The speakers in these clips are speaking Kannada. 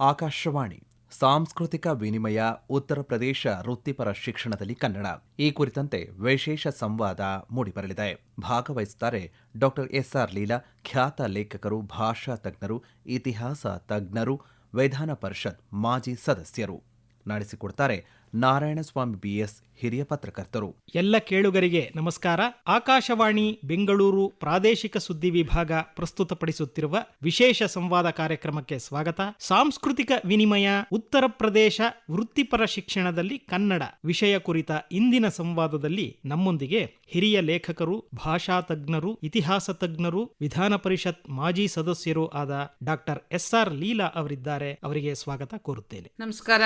ಆಕಾಶವಾಣಿ, ಸಾಂಸ್ಕೃತಿಕ ವಿನಿಮಯ, ಉತ್ತರ ಪ್ರದೇಶ ವೃತ್ತಿಪರ ಶಿಕ್ಷಣದಲ್ಲಿ ಕನ್ನಡ. ಈ ಕುರಿತಂತೆ ವಿಶೇಷ ಸಂವಾದ ಮೂಡಿಬರಲಿದೆ. ಭಾಗವಹಿಸುತ್ತಾರೆ ಡಾಕ್ಟರ್ ಎಸ್ಆರ್ ಲೀಲಾ, ಖ್ಯಾತ ಲೇಖಕರು, ಭಾಷಾ ತಜ್ಞರು, ಇತಿಹಾಸ ತಜ್ಞರು, ವಿಧಾನ ಪರಿಷತ್ ಮಾಜಿ ಸದಸ್ಯರು. ನಡೆಸಿಕೊಡ್ತಾರೆ ನಾರಾಯಣಸ್ವಾಮಿ ಬಿಎಸ್ ಹಿರಿಯ ಪತ್ರಕರ್ತರು. ಎಲ್ಲ ಕೇಳುಗರಿಗೆ ನಮಸ್ಕಾರ. ಆಕಾಶವಾಣಿ ಬೆಂಗಳೂರು ಪ್ರಾದೇಶಿಕ ಸುದ್ದಿ ವಿಭಾಗ ಪ್ರಸ್ತುತಪಡಿಸುತ್ತಿರುವ ವಿಶೇಷ ಸಂವಾದ ಕಾರ್ಯಕ್ರಮಕ್ಕೆ ಸ್ವಾಗತ. ಸಾಂಸ್ಕೃತಿಕ ವಿನಿಮಯ ಉತ್ತರ ಪ್ರದೇಶ ವೃತ್ತಿಪರ ಶಿಕ್ಷಣದಲ್ಲಿ ಕನ್ನಡ ವಿಷಯ ಕುರಿತ ಇಂದಿನ ಸಂವಾದದಲ್ಲಿ ನಮ್ಮೊಂದಿಗೆ ಹಿರಿಯ ಲೇಖಕರು ಭಾಷಾ ತಜ್ಞರು ಇತಿಹಾಸ ತಜ್ಞರು ವಿಧಾನ ಪರಿಷತ್ ಮಾಜಿ ಸದಸ್ಯರು ಆದ ಡಾಕ್ಟರ್ ಎಸ್ಆರ್ ಲೀಲಾ ಅವರಿದ್ದಾರೆ. ಅವರಿಗೆ ಸ್ವಾಗತ ಕೋರುತ್ತೇನೆ. ನಮಸ್ಕಾರ.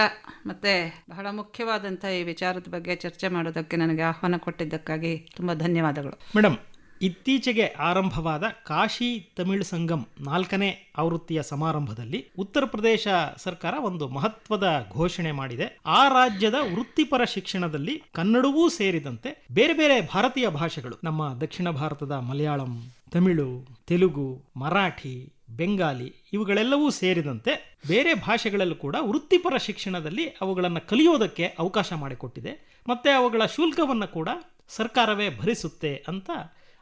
ಮತ್ತೆ ಬಹಳ ಮುಖ್ಯವಾದಂತಹ ಈ ವಿಚಾರದ ಬಗ್ಗೆ ಚರ್ಚೆ ಮಾಡೋದಕ್ಕೆ ನನಗೆ ಆಹ್ವಾನ ಕೊಟ್ಟಿದ್ದಕ್ಕಾಗಿ ತುಂಬ ಧನ್ಯವಾದಗಳು. ಮೇಡಮ್ ಇತ್ತೀಚೆಗೆ ಆರಂಭವಾದ ಕಾಶಿ ತಮಿಳು ಸಂಗಮ್ ನಾಲ್ಕನೇ ಆವೃತ್ತಿಯ ಸಮಾರಂಭದಲ್ಲಿ ಉತ್ತರ ಪ್ರದೇಶ ಸರ್ಕಾರ ಒಂದು ಮಹತ್ವದ ಘೋಷಣೆ ಮಾಡಿದೆ. ಆ ರಾಜ್ಯದ ವೃತ್ತಿಪರ ಶಿಕ್ಷಣದಲ್ಲಿ ಕನ್ನಡವೂ ಸೇರಿದಂತೆ ಬೇರೆ ಬೇರೆ ಭಾರತೀಯ ಭಾಷೆಗಳು, ನಮ್ಮ ದಕ್ಷಿಣ ಭಾರತದ ಮಲಯಾಳಂ, ತಮಿಳು, ತೆಲುಗು, ಮರಾಠಿ ಬೆಂಗಾಲಿ ಇವುಗಳೆಲ್ಲವೂ ಸೇರಿದಂತೆ ಬೇರೆ ಭಾಷೆಗಳಲ್ಲೂ ಕೂಡ ವೃತ್ತಿಪರ ಶಿಕ್ಷಣದಲ್ಲಿ ಅವುಗಳನ್ನು ಕಲಿಯೋದಕ್ಕೆ ಅವಕಾಶ ಮಾಡಿಕೊಟ್ಟಿದೆ. ಮತ್ತು ಅವುಗಳ ಶುಲ್ಕವನ್ನು ಕೂಡ ಸರ್ಕಾರವೇ ಭರಿಸುತ್ತೆ ಅಂತ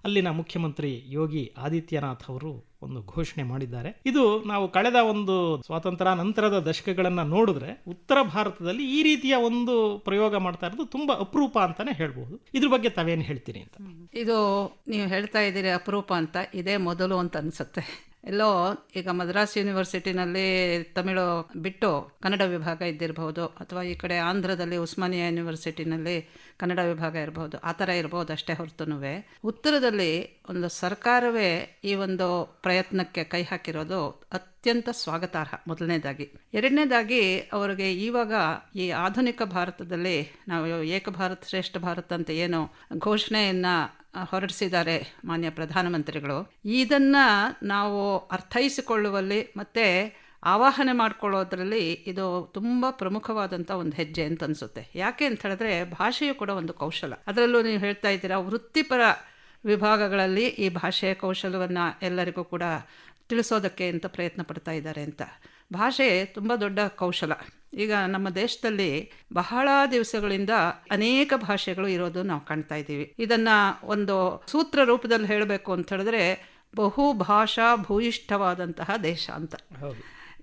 ಅಲ್ಲಿನ ಮುಖ್ಯಮಂತ್ರಿ ಯೋಗಿ ಆದಿತ್ಯನಾಥ್ ಅವರು ಒಂದು ಘೋಷಣೆ ಮಾಡಿದ್ದಾರೆ. ಇದು ನಾವು ಕಳೆದ ಒಂದು ಸ್ವಾತಂತ್ರ್ಯ ನಂತರದ ದಶಕಗಳನ್ನು ನೋಡಿದ್ರೆ ಉತ್ತರ ಭಾರತದಲ್ಲಿ ಈ ರೀತಿಯ ಒಂದು ಪ್ರಯೋಗ ಮಾಡ್ತಾ ಇರೋದು ತುಂಬಾ ಅಪರೂಪ ಅಂತಾನೆ ಹೇಳ್ಬೋದು. ಇದ್ರ ಬಗ್ಗೆ ತಾವೇನು ಹೇಳ್ತೀನಿ ಅಂತ? ಇದು ನೀವು ಹೇಳ್ತಾ ಇದ್ದೀರಿ ಅಪರೂಪ ಅಂತ, ಇದೇ ಮೊದಲು ಅಂತ ಅನಿಸುತ್ತೆ. ಎಲ್ಲೋ ಈಗ ಮದ್ರಾಸ್ ಯೂನಿವರ್ಸಿಟಿನಲ್ಲಿ ತಮಿಳು ಬಿಟ್ಟು ಕನ್ನಡ ವಿಭಾಗ ಇದ್ದಿರಬಹುದು ಅಥವಾ ಈ ಕಡೆ ಆಂಧ್ರದಲ್ಲಿ ಉಸ್ಮಾನಿಯಾ ಯೂನಿವರ್ಸಿಟಿನಲ್ಲಿ ಕನ್ನಡ ವಿಭಾಗ ಇರಬಹುದು ಆ ಥರ ಇರಬಹುದು ಅಷ್ಟೇ ಹೊರತುನು ಉತ್ತರದಲ್ಲಿ ಒಂದು ಸರ್ಕಾರವೇ ಈ ಒಂದು ಪ್ರಯತ್ನಕ್ಕೆ ಕೈ ಹಾಕಿರೋದು ಅತ್ಯಂತ ಸ್ವಾಗತಾರ್ಹ ಮೊದಲನೇದಾಗಿ. ಎರಡನೇದಾಗಿ ಅವರಿಗೆ ಈವಾಗ ಈ ಆಧುನಿಕ ಭಾರತದಲ್ಲಿ ನಾವು ಏಕ ಭಾರತ್ ಶ್ರೇಷ್ಠ ಭಾರತ್ ಅಂತ ಏನು ಘೋಷಣೆಯನ್ನು ಹೊರಡಿಸಿದ್ದಾರೆ ಮಾನ್ಯ ಪ್ರಧಾನಮಂತ್ರಿಗಳು. ಇದನ್ನು ನಾವು ಅರ್ಥೈಸಿಕೊಳ್ಳುವಲ್ಲಿ ಮತ್ತು ಆವಾಹನೆ ಮಾಡಿಕೊಳ್ಳೋದ್ರಲ್ಲಿ ಇದು ತುಂಬ ಪ್ರಮುಖವಾದಂಥ ಒಂದು ಹೆಜ್ಜೆ ಅಂತ ಅನಿಸುತ್ತೆ. ಯಾಕೆ ಅಂತ ಹೇಳಿದ್ರೆ ಭಾಷೆಯು ಕೂಡ ಒಂದು ಕೌಶಲ. ಅದರಲ್ಲೂ ನೀವು ಹೇಳ್ತಾ ಇದ್ದೀರಾ, ವೃತ್ತಿಪರ ವಿಭಾಗಗಳಲ್ಲಿ ಈ ಭಾಷೆಯ ಕೌಶಲವನ್ನು ಎಲ್ಲರಿಗೂ ಕೂಡ ತಿಳಿಸೋದಕ್ಕೆ ಅಂತ ಪ್ರಯತ್ನ ಪಡ್ತಾ ಇದ್ದಾರೆ ಅಂತ. ಭಾಷೆ ತುಂಬ ದೊಡ್ಡ ಕೌಶಲ. ಈಗ ನಮ್ಮ ದೇಶದಲ್ಲಿ ಬಹಳ ದಿವಸಗಳಿಂದ ಅನೇಕ ಭಾಷೆಗಳು ಇರೋದು ನಾವು ಕಾಣ್ತಾ ಇದ್ದೀವಿ. ಇದನ್ನು ಒಂದು ಸೂತ್ರ ರೂಪದಲ್ಲಿ ಹೇಳಬೇಕು ಅಂತ ಹೇಳಿದ್ರೆ ಬಹು ಭಾಷಾ ಭೂಯಿಷ್ಠವಾದಂತಹ ದೇಶ ಅಂತ.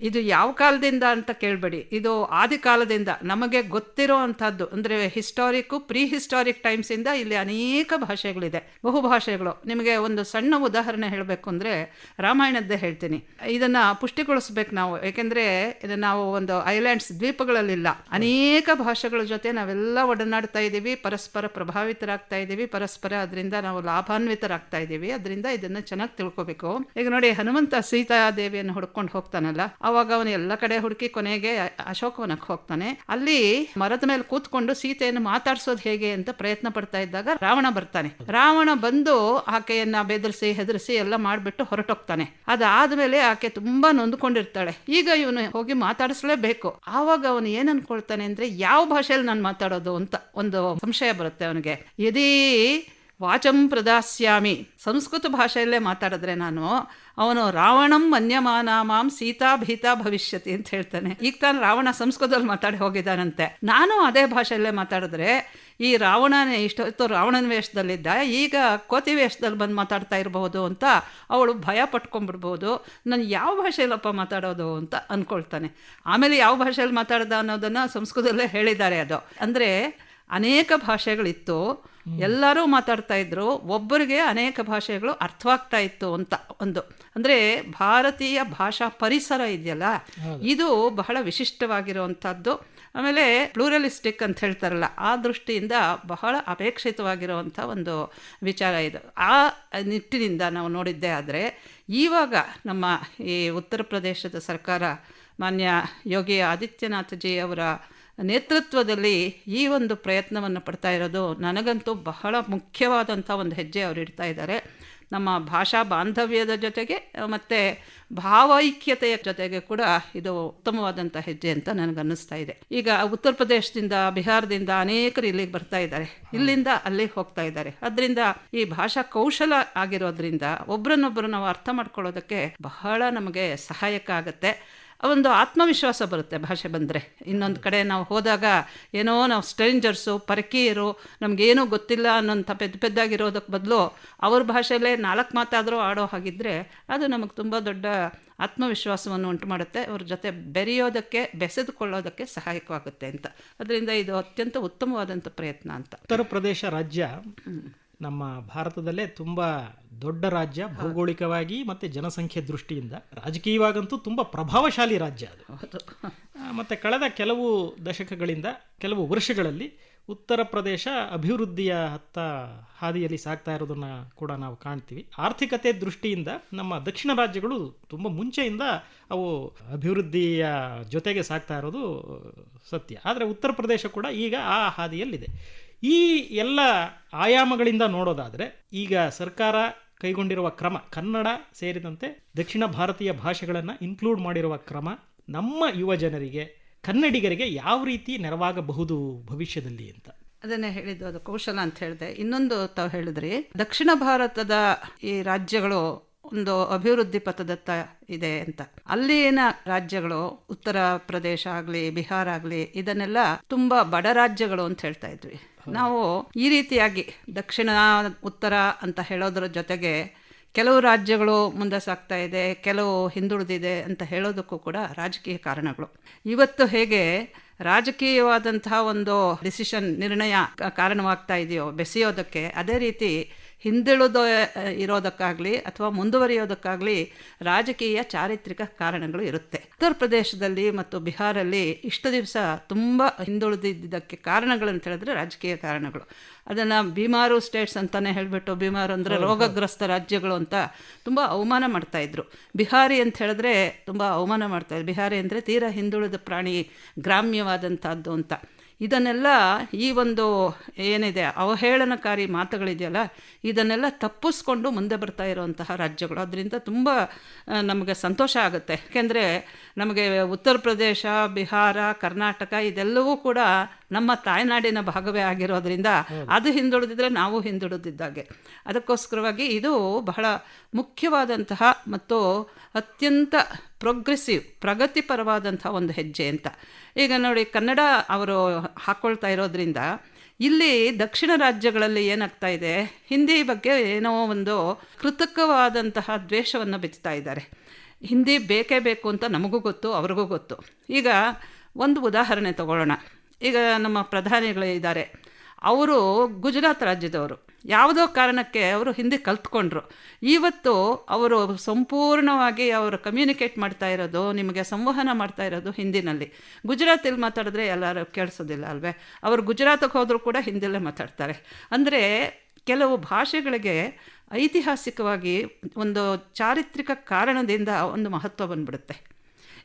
ಇದು ಯಾವ ಕಾಲದಿಂದ ಅಂತ ಕೇಳಬೇಡಿ. ಇದು ಆದಿ ಕಾಲದಿಂದ ನಮಗೆ ಗೊತ್ತಿರೋ ಅಂಥದ್ದು. ಅಂದರೆ ಹಿಸ್ಟಾರಿಕ್ಕು ಪ್ರೀ ಹಿಸ್ಟಾರಿಕ್ ಟೈಮ್ಸಿಂದ ಇಲ್ಲಿ ಅನೇಕ ಭಾಷೆಗಳಿದೆ. ಬಹುಭಾಷೆಗಳು ನಿಮಗೆ ಒಂದು ಸಣ್ಣ ಉದಾಹರಣೆ ಹೇಳಬೇಕು ಅಂದರೆ ರಾಮಾಯಣದ್ದೇ ಹೇಳ್ತೀನಿ. ಇದನ್ನು ಪುಷ್ಟಿಗೊಳಿಸ್ಬೇಕು ನಾವು. ಏಕೆಂದರೆ ಇದು ನಾವು ಒಂದು ಐಲ್ಯಾಂಡ್ಸ್ ದ್ವೀಪಗಳಲ್ಲಿಲ್ಲ. ಅನೇಕ ಭಾಷೆಗಳ ಜೊತೆ ನಾವೆಲ್ಲ ಒಡನಾಡ್ತಾ ಇದ್ದೀವಿ. ಪರಸ್ಪರ ಪ್ರಭಾವಿತರಾಗ್ತಾ ಇದ್ದೀವಿ. ಪರಸ್ಪರ ಅದರಿಂದ ನಾವು ಲಾಭಾನ್ವಿತರಾಗ್ತಾ ಇದ್ದೀವಿ. ಅದರಿಂದ ಇದನ್ನು ಚೆನ್ನಾಗಿ ತಿಳ್ಕೊಬೇಕು. ಈಗ ನೋಡಿ ಹನುಮಂತ ಸೀತಾದೇವಿಯನ್ನು ಹುಡ್ಕೊಂಡು ಹೋಗ್ತಾನಲ್ಲ. ಅವಾಗ ಅವನು ಎಲ್ಲ ಕಡೆ ಹುಡುಕಿ ಕೊನೆಗೆ ಅಶೋಕವನಕ್ಕೆ ಹೋಗ್ತಾನೆ. ಅಲ್ಲಿ ಮರದ ಮೇಲೆ ಕೂತ್ಕೊಂಡು ಸೀತೆಯನ್ನು ಮಾತಾಡ್ಸೋದು ಹೇಗೆ ಅಂತ ಪ್ರಯತ್ನ ಪಡ್ತಾ ಇದ್ದಾಗ ರಾವಣ ಬರ್ತಾನೆ. ರಾವಣ ಬಂದು ಆಕೆಯನ್ನ ಬೆದರಿಸಿ, ಹೆದರಿಸಿ ಎಲ್ಲ ಮಾಡಿಬಿಟ್ಟು ಹೊರಟೋಗ್ತಾನೆ. ಅದಾದ್ಮೇಲೆ ಆಕೆ ತುಂಬಾ ನೊಂದ್ಕೊಂಡಿರ್ತಾಳೆ. ಈಗ ಇವನು ಹೋಗಿ ಮಾತಾಡಿಸ್ಲೇಬೇಕು. ಆವಾಗ ಅವನು ಏನ್ ಅನ್ಕೊಳ್ತಾನೆ ಅಂದ್ರೆ, ಯಾವ ಭಾಷೆಯಲ್ಲಿ ನಾನು ಮಾತಾಡೋದು ಅಂತ ಒಂದು ಸಂಶಯ ಬರುತ್ತೆ ಅವನಿಗೆ. ಯದಿ ವಾಚಂ ಪ್ರದಾಸ್ಯಾಮಿ. ಸಂಸ್ಕೃತ ಭಾಷೆಯಲ್ಲೇ ಮಾತಾಡಿದ್ರೆ ನಾನು, ಅವನು ರಾವಣಂ ಮನ್ಯಮಾನ ಮಾಂ ಸೀತಾ ಭೀತಾ ಭವಿಷ್ಯತಿ ಅಂತ ಹೇಳ್ತಾನೆ. ಈಗ ತಾನು ರಾವಣ ಸಂಸ್ಕೃತದಲ್ಲಿ ಮಾತಾಡಿ ಹೋಗಿದ್ದಾನಂತೆ. ನಾನು ಅದೇ ಭಾಷೆಯಲ್ಲೇ ಮಾತಾಡಿದ್ರೆ, ಈ ರಾವಣನೇ ಇಷ್ಟೊತ್ತು ರಾವಣನ ವೇಷದಲ್ಲಿದ್ದ, ಈಗ ಕೋತಿ ವೇಷದಲ್ಲಿ ಬಂದು ಮಾತಾಡ್ತಾ ಇರಬಹುದು ಅಂತ ಅವಳು ಭಯ ಪಟ್ಕೊಂಡ್ಬಿಡ್ಬೋದು ನಾನು ಯಾವ ಭಾಷೆಯಲ್ಲಪ್ಪ ಮಾತಾಡೋದು ಅಂತ ಅಂದ್ಕೊಳ್ತಾನೆ ಆಮೇಲೆ ಯಾವ ಭಾಷೆಯಲ್ಲಿ ಮಾತಾಡ್ದ ಅನ್ನೋದನ್ನು ಸಂಸ್ಕೃತದಲ್ಲೇ ಹೇಳಿದ್ದಾರೆ ಅದು. ಅಂದರೆ ಅನೇಕ ಭಾಷೆಗಳಿತ್ತು. ಎಲ್ಲರೂ ಮಾತಾಡ್ತಾ ಇದ್ರು. ಒಬ್ಬರಿಗೆ ಅನೇಕ ಭಾಷೆಗಳು ಅರ್ಥವಾಗ್ತಾ ಇತ್ತು ಅಂತ ಒಂದು. ಅಂದರೆ ಭಾರತೀಯ ಭಾಷಾ ಪರಿಸರ ಇದೆಯಲ್ಲ ಇದು ಬಹಳ ವಿಶಿಷ್ಟವಾಗಿರುವಂಥದ್ದು. ಆಮೇಲೆ ಪ್ಲೂರಲಿಸ್ಟಿಕ್ ಅಂತ ಹೇಳ್ತಾರಲ್ಲ ಆ ದೃಷ್ಟಿಯಿಂದ ಬಹಳ ಅಪೇಕ್ಷಿತವಾಗಿರುವಂಥ ಒಂದು ವಿಚಾರ ಇದು. ಆ ನಿಟ್ಟಿನಿಂದ ನಾವು ನೋಡಿದ್ದೆ ಆದರೆ ಈವಾಗ ನಮ್ಮ ಈ ಉತ್ತರ ಪ್ರದೇಶದ ಸರ್ಕಾರ ಮಾನ್ಯ ಯೋಗಿ ಆದಿತ್ಯನಾಥ್ ಜಿ ಅವರ ನೇತೃತ್ವದಲ್ಲಿ ಈ ಒಂದು ಪ್ರಯತ್ನವನ್ನು ಪಡ್ತಾ ಇರೋದು ನನಗಂತೂ ಬಹಳ ಮುಖ್ಯವಾದಂಥ ಒಂದು ಹೆಜ್ಜೆ ಅವರು ಇಡ್ತಾ ಇದ್ದಾರೆ. ನಮ್ಮ ಭಾಷಾ ಬಾಂಧವ್ಯದ ಜೊತೆಗೆ, ಮತ್ತು ಭಾವೈಕ್ಯತೆಯ ಜೊತೆಗೆ ಕೂಡ ಇದು ಉತ್ತಮವಾದಂಥ ಹೆಜ್ಜೆ ಅಂತ ನನಗನ್ನಿಸ್ತಾ ಇದೆ. ಈಗ ಉತ್ತರ ಪ್ರದೇಶದಿಂದ ಬಿಹಾರದಿಂದ ಅನೇಕರು ಇಲ್ಲಿಗೆ ಬರ್ತಾ ಇದ್ದಾರೆ. ಇಲ್ಲಿಂದ ಅಲ್ಲಿಗೆ ಹೋಗ್ತಾ ಇದ್ದಾರೆ. ಅದರಿಂದ ಈ ಭಾಷಾ ಕೌಶಲ ಆಗಿರೋದ್ರಿಂದ ಒಬ್ರನ್ನೊಬ್ಬರು ನಾವು ಅರ್ಥ ಮಾಡ್ಕೊಳ್ಳೋದಕ್ಕೆ ಬಹಳ ನಮಗೆ ಸಹಾಯಕ ಆಗುತ್ತೆ. ಒಂದು ಆತ್ಮವಿಶ್ವಾಸ ಬರುತ್ತೆ ಭಾಷೆ ಬಂದರೆ. ಇನ್ನೊಂದು ಕಡೆ ನಾವು ಹೋದಾಗ ಏನೋ ನಾವು ಸ್ಟ್ರೇಂಜರ್ಸು ಪರಕೀಯರು ನಮಗೇನೂ ಗೊತ್ತಿಲ್ಲ ಅನ್ನೋಂಥ ಪೆದ್ದ ಪೆದ್ದಾಗಿರೋದಕ್ಕೆ ಬದಲು ಅವ್ರ ಭಾಷೆಯಲ್ಲೇ ನಾಲ್ಕು ಮಾತಾದರೂ ಆಡೋ ಹಾಗಿದ್ದರೆ ಅದು ನಮಗೆ ತುಂಬ ದೊಡ್ಡ ಆತ್ಮವಿಶ್ವಾಸವನ್ನು ಉಂಟು ಮಾಡುತ್ತೆ. ಅವ್ರ ಜೊತೆ ಬೆರೆಯೋದಕ್ಕೆ ಬೆಸೆದುಕೊಳ್ಳೋದಕ್ಕೆ ಸಹಾಯಕವಾಗುತ್ತೆ ಅಂತ. ಅದರಿಂದ ಇದು ಅತ್ಯಂತ ಉತ್ತಮವಾದಂಥ ಪ್ರಯತ್ನ ಅಂತ. ಉತ್ತರ ಪ್ರದೇಶ ರಾಜ್ಯ ನಮ್ಮ ಭಾರತದಲ್ಲೇ ತುಂಬ ದೊಡ್ಡ ರಾಜ್ಯ ಭೌಗೋಳಿಕವಾಗಿ ಮತ್ತು ಜನಸಂಖ್ಯೆ ದೃಷ್ಟಿಯಿಂದ ರಾಜಕೀಯವಾಗಂತೂ ತುಂಬ ಪ್ರಭಾವಶಾಲಿ ರಾಜ್ಯ ಅದು. ಮತ್ತು ಕಳೆದ ಕೆಲವು ದಶಕಗಳಿಂದ ಕೆಲವು ವರ್ಷಗಳಲ್ಲಿ ಉತ್ತರ ಪ್ರದೇಶ ಅಭಿವೃದ್ಧಿಯ ಹತ್ತ ಹಾದಿಯಲ್ಲಿ ಸಾಗ್ತಾ ಇರೋದನ್ನ ಕೂಡ ನಾವು ಕಾಣ್ತೀವಿ. ಆರ್ಥಿಕತೆ ದೃಷ್ಟಿಯಿಂದ ನಮ್ಮ ದಕ್ಷಿಣ ರಾಜ್ಯಗಳು ತುಂಬ ಮುಂಚೆಯಿಂದ ಅವು ಅಭಿವೃದ್ಧಿಯ ಜೊತೆಗೆ ಸಾಗ್ತಾ ಇರೋದು ಸತ್ಯ. ಆದರೆ ಉತ್ತರ ಪ್ರದೇಶ ಕೂಡ ಈಗ ಆ ಹಾದಿಯಲ್ಲಿದೆ. ಈ ಎಲ್ಲ ಆಯಾಮಗಳಿಂದ ನೋಡೋದಾದರೆ ಈಗ ಸರ್ಕಾರ ಕೈಗೊಂಡಿರುವ ಕ್ರಮ, ಕನ್ನಡ ಸೇರಿದಂತೆ ದಕ್ಷಿಣ ಭಾರತೀಯ ಭಾಷೆಗಳನ್ನು ಇನ್ಕ್ಲೂಡ್ ಮಾಡಿರುವ ಕ್ರಮ ನಮ್ಮ ಯುವ ಜನರಿಗೆ, ಕನ್ನಡಿಗರಿಗೆ ಯಾವ ರೀತಿ ನೆರವಾಗಬಹುದು ಭವಿಷ್ಯದಲ್ಲಿ ಅಂತ. ಅದನ್ನೇ ಹೇಳಿದ್ದು, ಅದು ಕೌಶಲ ಅಂತ ಹೇಳಿದೆ. ಇನ್ನೊಂದು ತಾವು ಹೇಳಿದ್ರಿ, ದಕ್ಷಿಣ ಭಾರತದ ಈ ರಾಜ್ಯಗಳು ಒಂದು ಅಭಿವೃದ್ಧಿ ಪಥದತ್ತ ಇದೆ ಅಂತ. ಅಲ್ಲಿನ ರಾಜ್ಯಗಳು, ಉತ್ತರ ಪ್ರದೇಶ ಆಗಲಿ, ಬಿಹಾರ ಆಗಲಿ, ಇದನ್ನೆಲ್ಲ ತುಂಬ ಬಡ ರಾಜ್ಯಗಳು ಅಂತ ಹೇಳ್ತಾ ಇದ್ವಿ. ನಾವು ಈ ರೀತಿಯಾಗಿ ದಕ್ಷಿಣ ಉತ್ತರ ಅಂತ ಹೇಳೋದ್ರ ಜೊತೆಗೆ ಕೆಲವು ರಾಜ್ಯಗಳು ಮುಂದೆ ಸಾಗ್ತಾ ಇದೆ, ಕೆಲವು ಹಿಂದುಳಿದಿದೆ ಅಂತ ಹೇಳೋದಕ್ಕೂ ಕೂಡ ರಾಜಕೀಯ ಕಾರಣಗಳು. ಇವತ್ತು ಹೇಗೆ ರಾಜಕೀಯವಾದಂತಹ ಒಂದು ಡಿಸಿಷನ್ ನಿರ್ಣಯ ಕಾರಣವಾಗ್ತಾ ಇದೆಯೋ, ಬೆಸೆಯೋದಕ್ಕೆ ಅದೇ ರೀತಿ ಹಿಂದುಳಿದ ಇರೋದಕ್ಕಾಗಲಿ ಅಥವಾ ಮುಂದುವರಿಯೋದಕ್ಕಾಗಲಿ ರಾಜಕೀಯ ಚಾರಿತ್ರಿಕ ಕಾರಣಗಳು ಇರುತ್ತೆ. ಉತ್ತರ ಪ್ರದೇಶದಲ್ಲಿ ಮತ್ತು ಬಿಹಾರಲ್ಲಿ ಇಷ್ಟು ದಿವಸ ತುಂಬ ಹಿಂದುಳಿದಿದ್ದಕ್ಕೆ ಕಾರಣಗಳು ಅಂತ ಹೇಳಿದ್ರೆ ರಾಜಕೀಯ ಕಾರಣಗಳು. ಅದನ್ನು ಬಿಮಾರು ಸ್ಟೇಟ್ಸ್ ಅಂತಲೇ ಹೇಳಿಬಿಟ್ಟು ಬಿಮಾರು ಅಂದರೆ ರೋಗಗ್ರಸ್ತ ರಾಜ್ಯಗಳು ಅಂತ ತುಂಬ ಅವಮಾನ ಮಾಡ್ತಾಯಿದ್ರು ಬಿಹಾರಿ ಅಂತ ಹೇಳಿದ್ರೆ ತುಂಬ ಅವಮಾನ ಮಾಡ್ತಾಯಿದ್ರು ಬಿಹಾರಿ ಅಂದರೆ ತೀರಾ ಹಿಂದುಳಿದ ಪ್ರಾಣಿ ಗ್ರಾಮ್ಯವಾದಂಥದ್ದು ಅಂತ. ಇದನ್ನೆಲ್ಲ ಈ ಒಂದು ಏನಿದೆ ಅವಹೇಳನಕಾರಿ ಮಾತುಗಳಿದೆಯಲ್ಲ, ಇದನ್ನೆಲ್ಲ ತಪ್ಪಿಸ್ಕೊಂಡು ಮುಂದೆ ಬರ್ತಾ ಇರುವಂತಹ ರಾಜ್ಯಗಳು. ಅದರಿಂದ ತುಂಬ ನಮಗೆ ಸಂತೋಷ ಆಗುತ್ತೆ. ಯಾಕೆಂದರೆ ನಮಗೆ ಉತ್ತರ ಪ್ರದೇಶ, ಬಿಹಾರ, ಕರ್ನಾಟಕ ಇದೆಲ್ಲವೂ ಕೂಡ ನಮ್ಮ ತಾಯ್ನಾಡಿನ ಭಾಗವೇ ಆಗಿರೋದ್ರಿಂದ ಅದು ಹಿಂದುಳಿದಿದ್ರೆ ನಾವು ಹಿಂದುಳಿದಿದ್ದಾಗೆ. ಅದಕ್ಕೋಸ್ಕರವಾಗಿ ಇದು ಬಹಳ ಮುಖ್ಯವಾದಂತಹ ಮತ್ತು ಅತ್ಯಂತ ಪ್ರೋಗ್ರೆಸಿವ್ ಪ್ರಗತಿಪರವಾದಂಥ ಒಂದು ಹೆಜ್ಜೆ ಅಂತ. ಈಗ ನೋಡಿ ಕನ್ನಡ ಅವರು ಹಾಕ್ಕೊಳ್ತಾ ಇರೋದ್ರಿಂದ ಇಲ್ಲಿ ದಕ್ಷಿಣ ರಾಜ್ಯಗಳಲ್ಲಿ ಏನಾಗ್ತಾ ಇದೆ? ಹಿಂದಿ ಬಗ್ಗೆ ಏನೋ ಒಂದು ಕೃತಕವಾದಂತಹ ದ್ವೇಷವನ್ನು ಬಿತ್ತಾ ಇದ್ದಾರೆ. ಹಿಂದಿ ಬೇಕೇ ಬೇಕು ಅಂತ ನಮಗೂ ಗೊತ್ತು ಅವ್ರಿಗೂ ಗೊತ್ತು. ಈಗ ಒಂದು ಉದಾಹರಣೆ ತಗೊಳ್ಳೋಣ. ಈಗ ನಮ್ಮ ಪ್ರಧಾನಿಗಳು ಇದ್ದಾರೆ. ಅವರು ಗುಜರಾತ್ ರಾಜ್ಯದವರು. ಯಾವುದೋ ಕಾರಣಕ್ಕೆ ಅವರು ಹಿಂದಿ ಕಲ್ತ್ಕೊಂಡ್ರು. ಇವತ್ತು ಅವರು ಸಂಪೂರ್ಣವಾಗಿ ಅವರು ಕಮ್ಯುನಿಕೇಟ್ ಮಾಡ್ತಾ ಇರೋದು, ನಿಮಗೆ ಸಂವಹನ ಮಾಡ್ತಾ ಇರೋದು ಹಿಂದಿನಲ್ಲಿ. ಗುಜರಾತಲ್ಲಿ ಮಾತಾಡಿದ್ರೆ ಎಲ್ಲರೂ ಕೇಳಿಸೋದಿಲ್ಲ ಅಲ್ವೇ? ಅವರು ಗುಜರಾತಿಗೆ ಹೋದರೂ ಕೂಡ ಹಿಂದಿಯಲ್ಲೇ ಮಾತಾಡ್ತಾರೆ. ಅಂದರೆ ಕೆಲವು ಭಾಷೆಗಳಿಗೆ ಐತಿಹಾಸಿಕವಾಗಿ ಒಂದು ಚಾರಿತ್ರಿಕ ಕಾರಣದಿಂದ ಒಂದು ಮಹತ್ವ ಬಂದ್ಬಿಡುತ್ತೆ.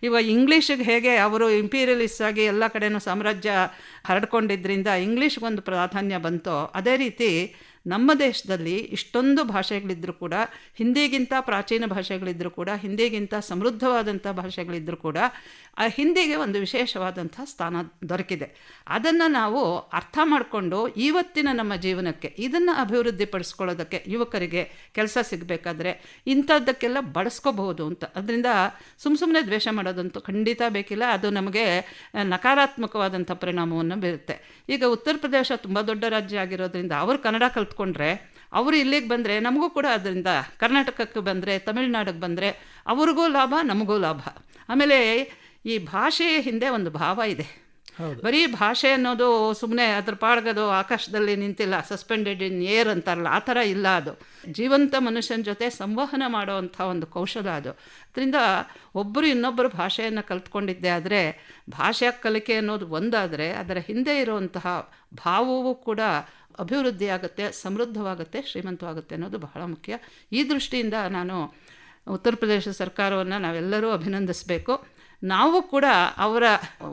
ಇವಾಗ ಇಂಗ್ಲೀಷಿಗೆ ಹೇಗೆ ಅವರು ಇಂಪೀರಿಯಲಿಸ್ಟ್ ಆಗಿ ಎಲ್ಲ ಕಡೆನೂ ಸಾಮ್ರಾಜ್ಯ ಹರಡ್ಕೊಂಡಿದ್ದರಿಂದ ಇಂಗ್ಲೀಷ್ಗೊಂದು ಪ್ರಾಧಾನ್ಯ ಬಂತೋ, ಅದೇ ರೀತಿ ನಮ್ಮ ದೇಶದಲ್ಲಿ ಇಷ್ಟೊಂದು ಭಾಷೆಗಳಿದ್ದರೂ ಕೂಡ, ಹಿಂದಿಗಿಂತ ಪ್ರಾಚೀನ ಭಾಷೆಗಳಿದ್ದರೂ ಕೂಡ, ಹಿಂದಿಗಿಂತ ಸಮೃದ್ಧವಾದಂಥ ಭಾಷೆಗಳಿದ್ದರೂ ಕೂಡ, ಆ ಹಿಂದಿಗೆ ಒಂದು ವಿಶೇಷವಾದಂಥ ಸ್ಥಾನ ದೊರಕಿದೆ. ಅದನ್ನು ನಾವು ಅರ್ಥ ಮಾಡಿಕೊಂಡು ಇವತ್ತಿನ ನಮ್ಮ ಜೀವನಕ್ಕೆ, ಇದನ್ನು ಅಭಿವೃದ್ಧಿಪಡಿಸ್ಕೊಳ್ಳೋದಕ್ಕೆ ಯುವಕರಿಗೆ ಕೆಲಸ ಸಿಗಬೇಕಾದ್ರೆ ಇಂಥದ್ದಕ್ಕೆಲ್ಲ ಬಳಸ್ಕೋಬಹುದು ಅಂತ. ಅದರಿಂದ ಸುಮ್ಮ ಸುಮ್ಮನೆ ದ್ವೇಷ ಮಾಡೋದಂತೂ ಖಂಡಿತ ಬೇಕಿಲ್ಲ. ಅದು ನಮಗೆ ನಕಾರಾತ್ಮಕವಾದಂಥ ಪರಿಣಾಮವನ್ನು ಬೀರುತ್ತೆ. ಈಗ ಉತ್ತರ ಪ್ರದೇಶ ತುಂಬ ದೊಡ್ಡ ರಾಜ್ಯ ಆಗಿರೋದ್ರಿಂದ, ಅವರು ಕನ್ನಡ ಕಲ್ತ್ಕೊಂಡ್ರೆ ಅವರು ಇಲ್ಲಿಗೆ ಬಂದರೆ ನಮಗೂ ಕೂಡ ಅದರಿಂದ ಕರ್ನಾಟಕಕ್ಕೆ ಬಂದರೆ ತಮಿಳ್ನಾಡಿಗೆ ಬಂದರೆ ಅವ್ರಿಗೂ ಲಾಭ, ನಮಗೂ ಲಾಭ ಆಮೇಲೆ ಈ ಭಾಷೆಯ ಹಿಂದೆ ಒಂದು ಭಾವ ಇದೆ. ಬರೀ ಭಾಷೆ ಅನ್ನೋದು ಸುಮ್ಮನೆ ಅದ್ರ ಪಾಡ್ಗದು ಆಕಾಶದಲ್ಲಿ ನಿಂತಿಲ್ಲ ಸಸ್ಪೆಂಡೆಡ್ ಇನ್ ಏರ್ ಅಂತಾರಲ್ಲ, ಆ ಥರ ಇಲ್ಲ ಅದು. ಜೀವಂತ ಮನುಷ್ಯನ ಜೊತೆ ಸಂವಹನ ಮಾಡುವಂಥ ಒಂದು ಕೌಶಲ ಅದು. ಅದರಿಂದ ಒಬ್ಬರು ಇನ್ನೊಬ್ಬರು ಭಾಷೆಯನ್ನು ಕಲ್ತ್ಕೊಂಡಿದ್ದೆ ಆದರೆ, ಭಾಷಾ ಕಲಿಕೆ ಅನ್ನೋದು ಒಂದಾದರೆ ಅದರ ಹಿಂದೆ ಇರುವಂತಹ ಭಾವವೂ ಕೂಡ ಅಭಿವೃದ್ಧಿ ಆಗುತ್ತೆ, ಸಮೃದ್ಧವಾಗುತ್ತೆ, ಶ್ರೀಮಂತವಾಗುತ್ತೆ ಅನ್ನೋದು ಬಹಳ ಮುಖ್ಯ. ಈ ದೃಷ್ಟಿಯಿಂದ ನಾನು ಉತ್ತರ ಪ್ರದೇಶ ಸರ್ಕಾರವನ್ನು ನಾವೆಲ್ಲರೂ ಅಭಿನಂದಿಸಬೇಕು. ನಾವು ಕೂಡ ಅವರ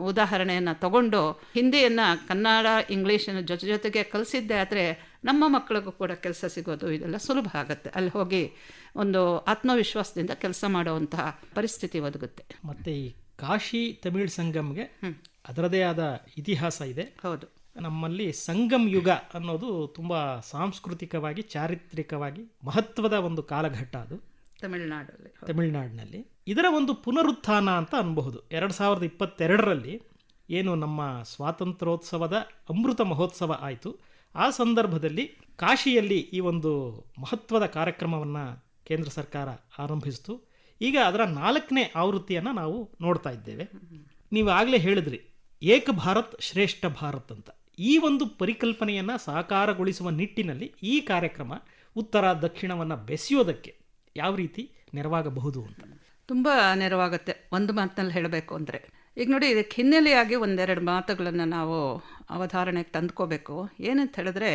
ಉದಾಹರಣೆಯನ್ನು ತಗೊಂಡು ಹಿಂದಿಯನ್ನು ಕನ್ನಡ ಇಂಗ್ಲೀಷನ್ನು ಜೊತೆ ಜೊತೆಗೆ ಕಲಿಸಿದ್ದೆ ಆದರೆ ನಮ್ಮ ಮಕ್ಕಳಿಗೂ ಕೂಡ ಕೆಲಸ ಸಿಗೋದು ಇದೆಲ್ಲ ಸುಲಭ ಆಗುತ್ತೆ. ಅಲ್ಲಿ ಹೋಗಿ ಒಂದು ಆತ್ಮವಿಶ್ವಾಸದಿಂದ ಕೆಲಸ ಮಾಡುವಂತಹ ಪರಿಸ್ಥಿತಿ ಒದಗುತ್ತೆ. ಮತ್ತೆ ಈ ಕಾಶಿ ತಮಿಳ್ ಸಂಗಮ್ಗೆ ಅದರದೇ ಆದ ಇತಿಹಾಸ ಇದೆ. ಹೌದು. ನಮ್ಮಲ್ಲಿ ಸಂಗಮ್ ಯುಗ ಅನ್ನೋದು ತುಂಬ ಸಾಂಸ್ಕೃತಿಕವಾಗಿ ಚಾರಿತ್ರಿಕವಾಗಿ ಮಹತ್ವದ ಒಂದು ಕಾಲಘಟ್ಟ ಅದು. ತಮಿಳುನಾಡಲ್ಲಿ. ತಮಿಳುನಾಡಿನಲ್ಲಿ. ಇದರ ಒಂದು ಪುನರುತ್ಥಾನ ಅಂತ ಅನ್ಬಹುದು. ಎರಡು ಸಾವಿರದ ಇಪ್ಪತ್ತೆರಡರಲ್ಲಿ ಏನು ನಮ್ಮ ಸ್ವಾತಂತ್ರ್ಯೋತ್ಸವದ ಅಮೃತ ಮಹೋತ್ಸವ ಆಯಿತು. ಆ ಸಂದರ್ಭದಲ್ಲಿ ಕಾಶಿಯಲ್ಲಿ ಈ ಒಂದು ಮಹತ್ವದ ಕಾರ್ಯಕ್ರಮವನ್ನು ಕೇಂದ್ರ ಸರ್ಕಾರ ಆರಂಭಿಸಿತು. ಈಗ ಅದರ ನಾಲ್ಕನೇ ಆವೃತ್ತಿಯನ್ನು ನಾವು ನೋಡ್ತಾ ಇದ್ದೇವೆ. ನೀವಾಗಲೇ ಹೇಳಿದ್ರಿ, ಏಕ ಭಾರತ್ ಶ್ರೇಷ್ಠ ಭಾರತ್ ಅಂತ. ಈ ಒಂದು ಪರಿಕಲ್ಪನೆಯನ್ನು ಸಾಕಾರಗೊಳಿಸುವ ನಿಟ್ಟಿನಲ್ಲಿ ಈ ಕಾರ್ಯಕ್ರಮ ಉತ್ತರ ದಕ್ಷಿಣವನ್ನು ಬೆಸೆಯೋದಕ್ಕೆ ಯಾವ ರೀತಿ ನೆರವಾಗಬಹುದು ಅಂತ. ತುಂಬ ನೆರವಾಗುತ್ತೆ. ಒಂದು ಮಾತಿನಲ್ಲಿ ಹೇಳಬೇಕು ಅಂದರೆ. ಈಗ ನೋಡಿ, ಇದಕ್ಕೆ ಹಿನ್ನೆಲೆಯಾಗಿ ಒಂದೆರಡು ಮಾತುಗಳನ್ನು ನಾವು ಅವಧಾರಣೆಗೆ ತಂದ್ಕೋಬೇಕು. ಏನಂತ ಹೇಳಿದ್ರೆ,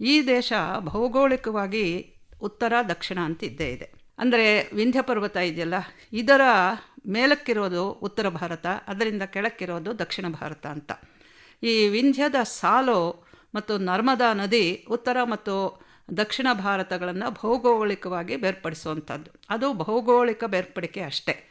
ಈ ದೇಶ ಭೌಗೋಳಿಕವಾಗಿ ಉತ್ತರ, ದಕ್ಷಿಣ ಅಂತ ಇದ್ದೇ ಇದೆ. ಅಂದರೆ, ವಿಂಧ್ಯ ಪರ್ವತ ಇದೆಯಲ್ಲ, ಇದರ ಮೇಲಕ್ಕಿರೋದು ಉತ್ತರ ಭಾರತ, ಅದರಿಂದ ಕೆಳಕ್ಕಿರೋದು ದಕ್ಷಿಣ ಭಾರತ ಅಂತ. ಈ ವಿಂಧ್ಯದ ಸಾಲು ಮತ್ತು ನರ್ಮದಾ ನದಿ ಉತ್ತರ ಮತ್ತು ದಕ್ಷಿಣ ಭಾರತಗಳನ್ನು ಭೌಗೋಳಿಕವಾಗಿ ಬೇರ್ಪಡಿಸುವಂಥದ್ದು. ಅದು ಭೌಗೋಳಿಕ ಬೇರ್ಪಡಿಕೆ ಅಷ್ಟೇ.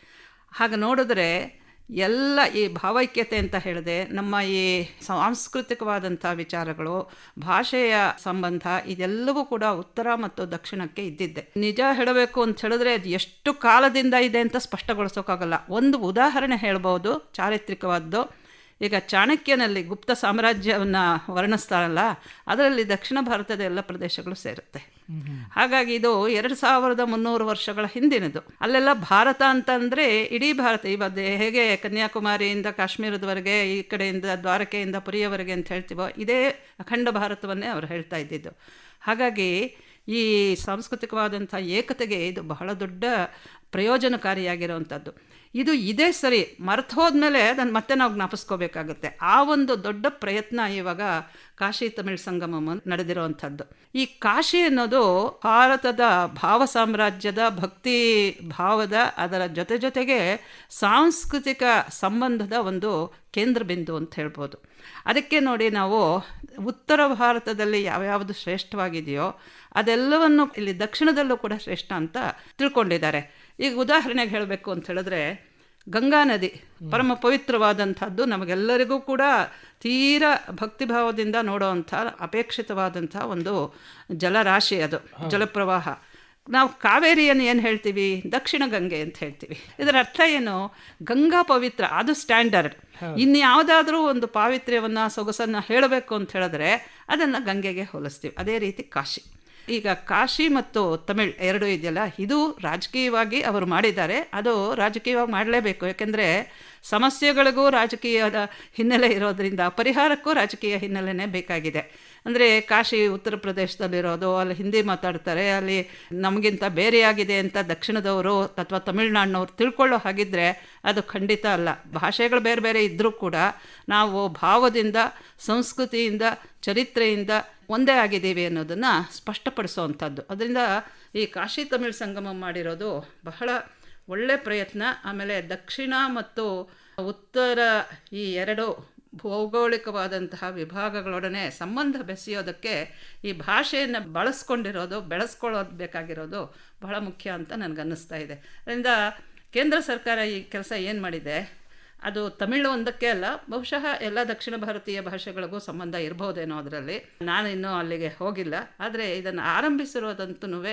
ಹಾಗೆ ನೋಡಿದ್ರೆ ಎಲ್ಲ ಈ ಭಾವೈಕ್ಯತೆ ಅಂತ ಹೇಳಿದೆ ನಮ್ಮ ಈ ಸಾಂಸ್ಕೃತಿಕವಾದಂಥ ವಿಚಾರಗಳು, ಭಾಷೆಯ ಸಂಬಂಧ ಇದೆಲ್ಲವೂ ಕೂಡ ಉತ್ತರ ಮತ್ತು ದಕ್ಷಿಣಕ್ಕೆ ಇದ್ದಿದ್ದೆ. ನಿಜ ಹೇಳಬೇಕು ಅಂತ ಹೇಳಿದ್ರೆ ಅದು ಎಷ್ಟು ಕಾಲದಿಂದ ಇದೆ ಅಂತ ಸ್ಪಷ್ಟಗೊಳಿಸೋಕ್ಕಾಗಲ್ಲ. ಒಂದು ಉದಾಹರಣೆ ಹೇಳ್ಬೋದು, ಚಾರಿತ್ರಿಕವಾದ್ದು. ಈಗ ಚಾಣಕ್ಯನಲ್ಲಿ ಗುಪ್ತ ಸಾಮ್ರಾಜ್ಯವನ್ನು ವರ್ಣಿಸ್ತಾರಲ್ಲ ಅದರಲ್ಲಿ ದಕ್ಷಿಣ ಭಾರತದ ಎಲ್ಲ ಪ್ರದೇಶಗಳು ಸೇರುತ್ತೆ. ಹಾಗಾಗಿ ಇದು ಎರಡು ಸಾವಿರದ ಮುನ್ನೂರು ವರ್ಷಗಳ ಹಿಂದಿನದು. ಅಲ್ಲೆಲ್ಲ ಭಾರತ ಅಂತಂದರೆ ಇಡೀ ಭಾರತ ಇವತ್ತು ಹೇಗೆ ಕನ್ಯಾಕುಮಾರಿಯಿಂದ ಕಾಶ್ಮೀರದವರೆಗೆ, ಈ ಕಡೆಯಿಂದ ದ್ವಾರಕೆಯಿಂದ ಪುರಿಯವರೆಗೆ ಅಂತ ಹೇಳ್ತೀವೋ, ಇದೇ ಅಖಂಡ ಭಾರತವನ್ನೇ ಅವರು ಹೇಳ್ತಾ ಇದ್ದಿದ್ದು. ಹಾಗಾಗಿ ಈ ಸಾಂಸ್ಕೃತಿಕವಾದಂಥ ಏಕತೆಗೆ ಇದು ಬಹಳ ದೊಡ್ಡ ಪ್ರಯೋಜನಕಾರಿಯಾಗಿರುವಂಥದ್ದು. ಇದು ಇದೇ ಸರಿ ಮರೆತು ಹೋದ್ಮೇಲೆ ಅದನ್ನು ಮತ್ತೆ ನಾವು ಜ್ಞಾಪಿಸ್ಕೋಬೇಕಾಗುತ್ತೆ. ಆ ಒಂದು ದೊಡ್ಡ ಪ್ರಯತ್ನ ಇವಾಗ ಕಾಶಿ ತಮಿಳ್ ಸಂಗಮ ನಡೆದಿರುವಂಥದ್ದು. ಈ ಕಾಶಿ ಅನ್ನೋದು ಭಾರತದ ಭಾವ ಸಾಮ್ರಾಜ್ಯದ ಭಕ್ತಿ ಭಾವದ ಅದರ ಜೊತೆ ಜೊತೆಗೆ ಸಾಂಸ್ಕೃತಿಕ ಸಂಬಂಧದ ಒಂದು ಕೇಂದ್ರ ಬಿಂದು ಅಂತ ಹೇಳ್ಬೋದು. ಅದಕ್ಕೆ ನೋಡಿ ನಾವು ಉತ್ತರ ಭಾರತದಲ್ಲಿ ಯಾವ್ಯಾವುದು ಶ್ರೇಷ್ಠವಾಗಿದೆಯೋ ಅದೆಲ್ಲವನ್ನು ಇಲ್ಲಿ ದಕ್ಷಿಣದಲ್ಲೂ ಕೂಡ ಶ್ರೇಷ್ಠ ಅಂತ ತಿಳ್ಕೊಂಡಿದ್ದಾರೆ. ಈಗ ಉದಾಹರಣೆಗೆ ಹೇಳಬೇಕು ಅಂತ ಹೇಳಿದ್ರೆ ಗಂಗಾ ನದಿ ಪರಮ ಪವಿತ್ರವಾದಂಥದ್ದು ನಮಗೆಲ್ಲರಿಗೂ ಕೂಡ ತೀರ ಭಕ್ತಿಭಾವದಿಂದ ನೋಡೋವಂಥ ಅಪೇಕ್ಷಿತವಾದಂಥ ಒಂದು ಜಲರಾಶಿ ಅದು ಜಲಪ್ರವಾಹ. ನಾವು ಕಾವೇರಿಯನ್ನು ಏನು ಹೇಳ್ತೀವಿ? ದಕ್ಷಿಣ ಗಂಗೆ ಅಂತ ಹೇಳ್ತೀವಿ. ಇದರ ಅರ್ಥ ಏನು? ಗಂಗಾ ಪವಿತ್ರ ಅದು ಸ್ಟ್ಯಾಂಡರ್ಡ್. ಇನ್ಯಾವುದಾದ್ರೂ ಒಂದು ಪಾವಿತ್ರ್ಯವನ್ನು ಸೊಗಸನ್ನು ಹೇಳಬೇಕು ಅಂತ ಹೇಳಿದ್ರೆ ಅದನ್ನು ಗಂಗೆಗೆ ಹೋಲಿಸ್ತೀವಿ. ಅದೇ ರೀತಿ ಕಾಶಿ. ಈಗ ಕಾಶಿ ಮತ್ತು ತಮಿಳ್ ಎರಡು ಇದೆಯಲ್ಲ, ಇದು ರಾಜಕೀಯವಾಗಿ ಅವರು ಮಾಡಿದ್ದಾರೆ. ಅದು ರಾಜಕೀಯವಾಗಿ ಮಾಡಲೇಬೇಕು. ಯಾಕೆಂದರೆ ಸಮಸ್ಯೆಗಳಿಗೂ ರಾಜಕೀಯದ ಹಿನ್ನೆಲೆ ಇರೋದರಿಂದ, ಪರಿಹಾರಕ್ಕೂ ರಾಜಕೀಯ ಹಿನ್ನೆಲೆನೇ ಬೇಕಾಗಿದೆ. ಅಂದರೆ ಕಾಶಿ ಉತ್ತರ ಪ್ರದೇಶದಲ್ಲಿರೋದು, ಅಲ್ಲಿ ಹಿಂದಿ ಮಾತಾಡ್ತಾರೆ, ಅಲ್ಲಿ ನಮಗಿಂತ ಬೇರೆಯಾಗಿದೆ ಅಂತ ದಕ್ಷಿಣದವರು ಅಥವಾ ತಮಿಳ್ನಾಡಿನವ್ರು ತಿಳ್ಕೊಳ್ಳೋ ಹಾಗಿದ್ರೆ ಅದು ಖಂಡಿತ ಅಲ್ಲ. ಭಾಷೆಗಳು ಬೇರೆ ಬೇರೆ ಇದ್ದರೂ ಕೂಡ ನಾವು ಭಾವದಿಂದ, ಸಂಸ್ಕೃತಿಯಿಂದ, ಚರಿತ್ರೆಯಿಂದ ಒಂದೇ ಆಗಿದ್ದೀವಿ ಅನ್ನೋದನ್ನು ಸ್ಪಷ್ಟಪಡಿಸುವಂಥದ್ದು. ಅದರಿಂದ ಈ ಕಾಶಿ ತಮಿಳ್ ಸಂಗಮ ಮಾಡಿರೋದು ಬಹಳ ಒಳ್ಳೆ ಪ್ರಯತ್ನ. ಆಮೇಲೆ ದಕ್ಷಿಣ ಮತ್ತು ಉತ್ತರ ಈ ಎರಡು ಭೌಗೋಳಿಕವಾದಂತಹ ವಿಭಾಗಗಳೊಡನೆ ಸಂಬಂಧ ಬೆಸೆಯೋದಕ್ಕೆ ಈ ಭಾಷೆಯನ್ನು ಬಳಸ್ಕೊಂಡಿರೋದು ಬೆಳೆಸ್ಕೊಳ್ಳೋದು ಬೇಕಾಗಿರೋದು ಬಹಳ ಮುಖ್ಯ ಅಂತ ನನಗನ್ನಿಸ್ತಾ ಇದೆ. ಅದರಿಂದ ಕೇಂದ್ರ ಸರ್ಕಾರ ಈ ಕೆಲಸ ಏನು ಮಾಡಿದೆ? ಅದು ತಮಿಳು ಒಂದಕ್ಕೆ ಅಲ್ಲ, ಬಹುಶಃ ಎಲ್ಲ ದಕ್ಷಿಣ ಭಾರತೀಯ ಭಾಷೆಗಳಿಗೂ ಸಂಬಂಧ ಇರಬಹುದೇನೋ ಅದರಲ್ಲಿ. ನಾನು ಇನ್ನೂ ಅಲ್ಲಿಗೆ ಹೋಗಿಲ್ಲ. ಆದರೆ ಇದನ್ನು ಆರಂಭಿಸಿರೋದಂತೂ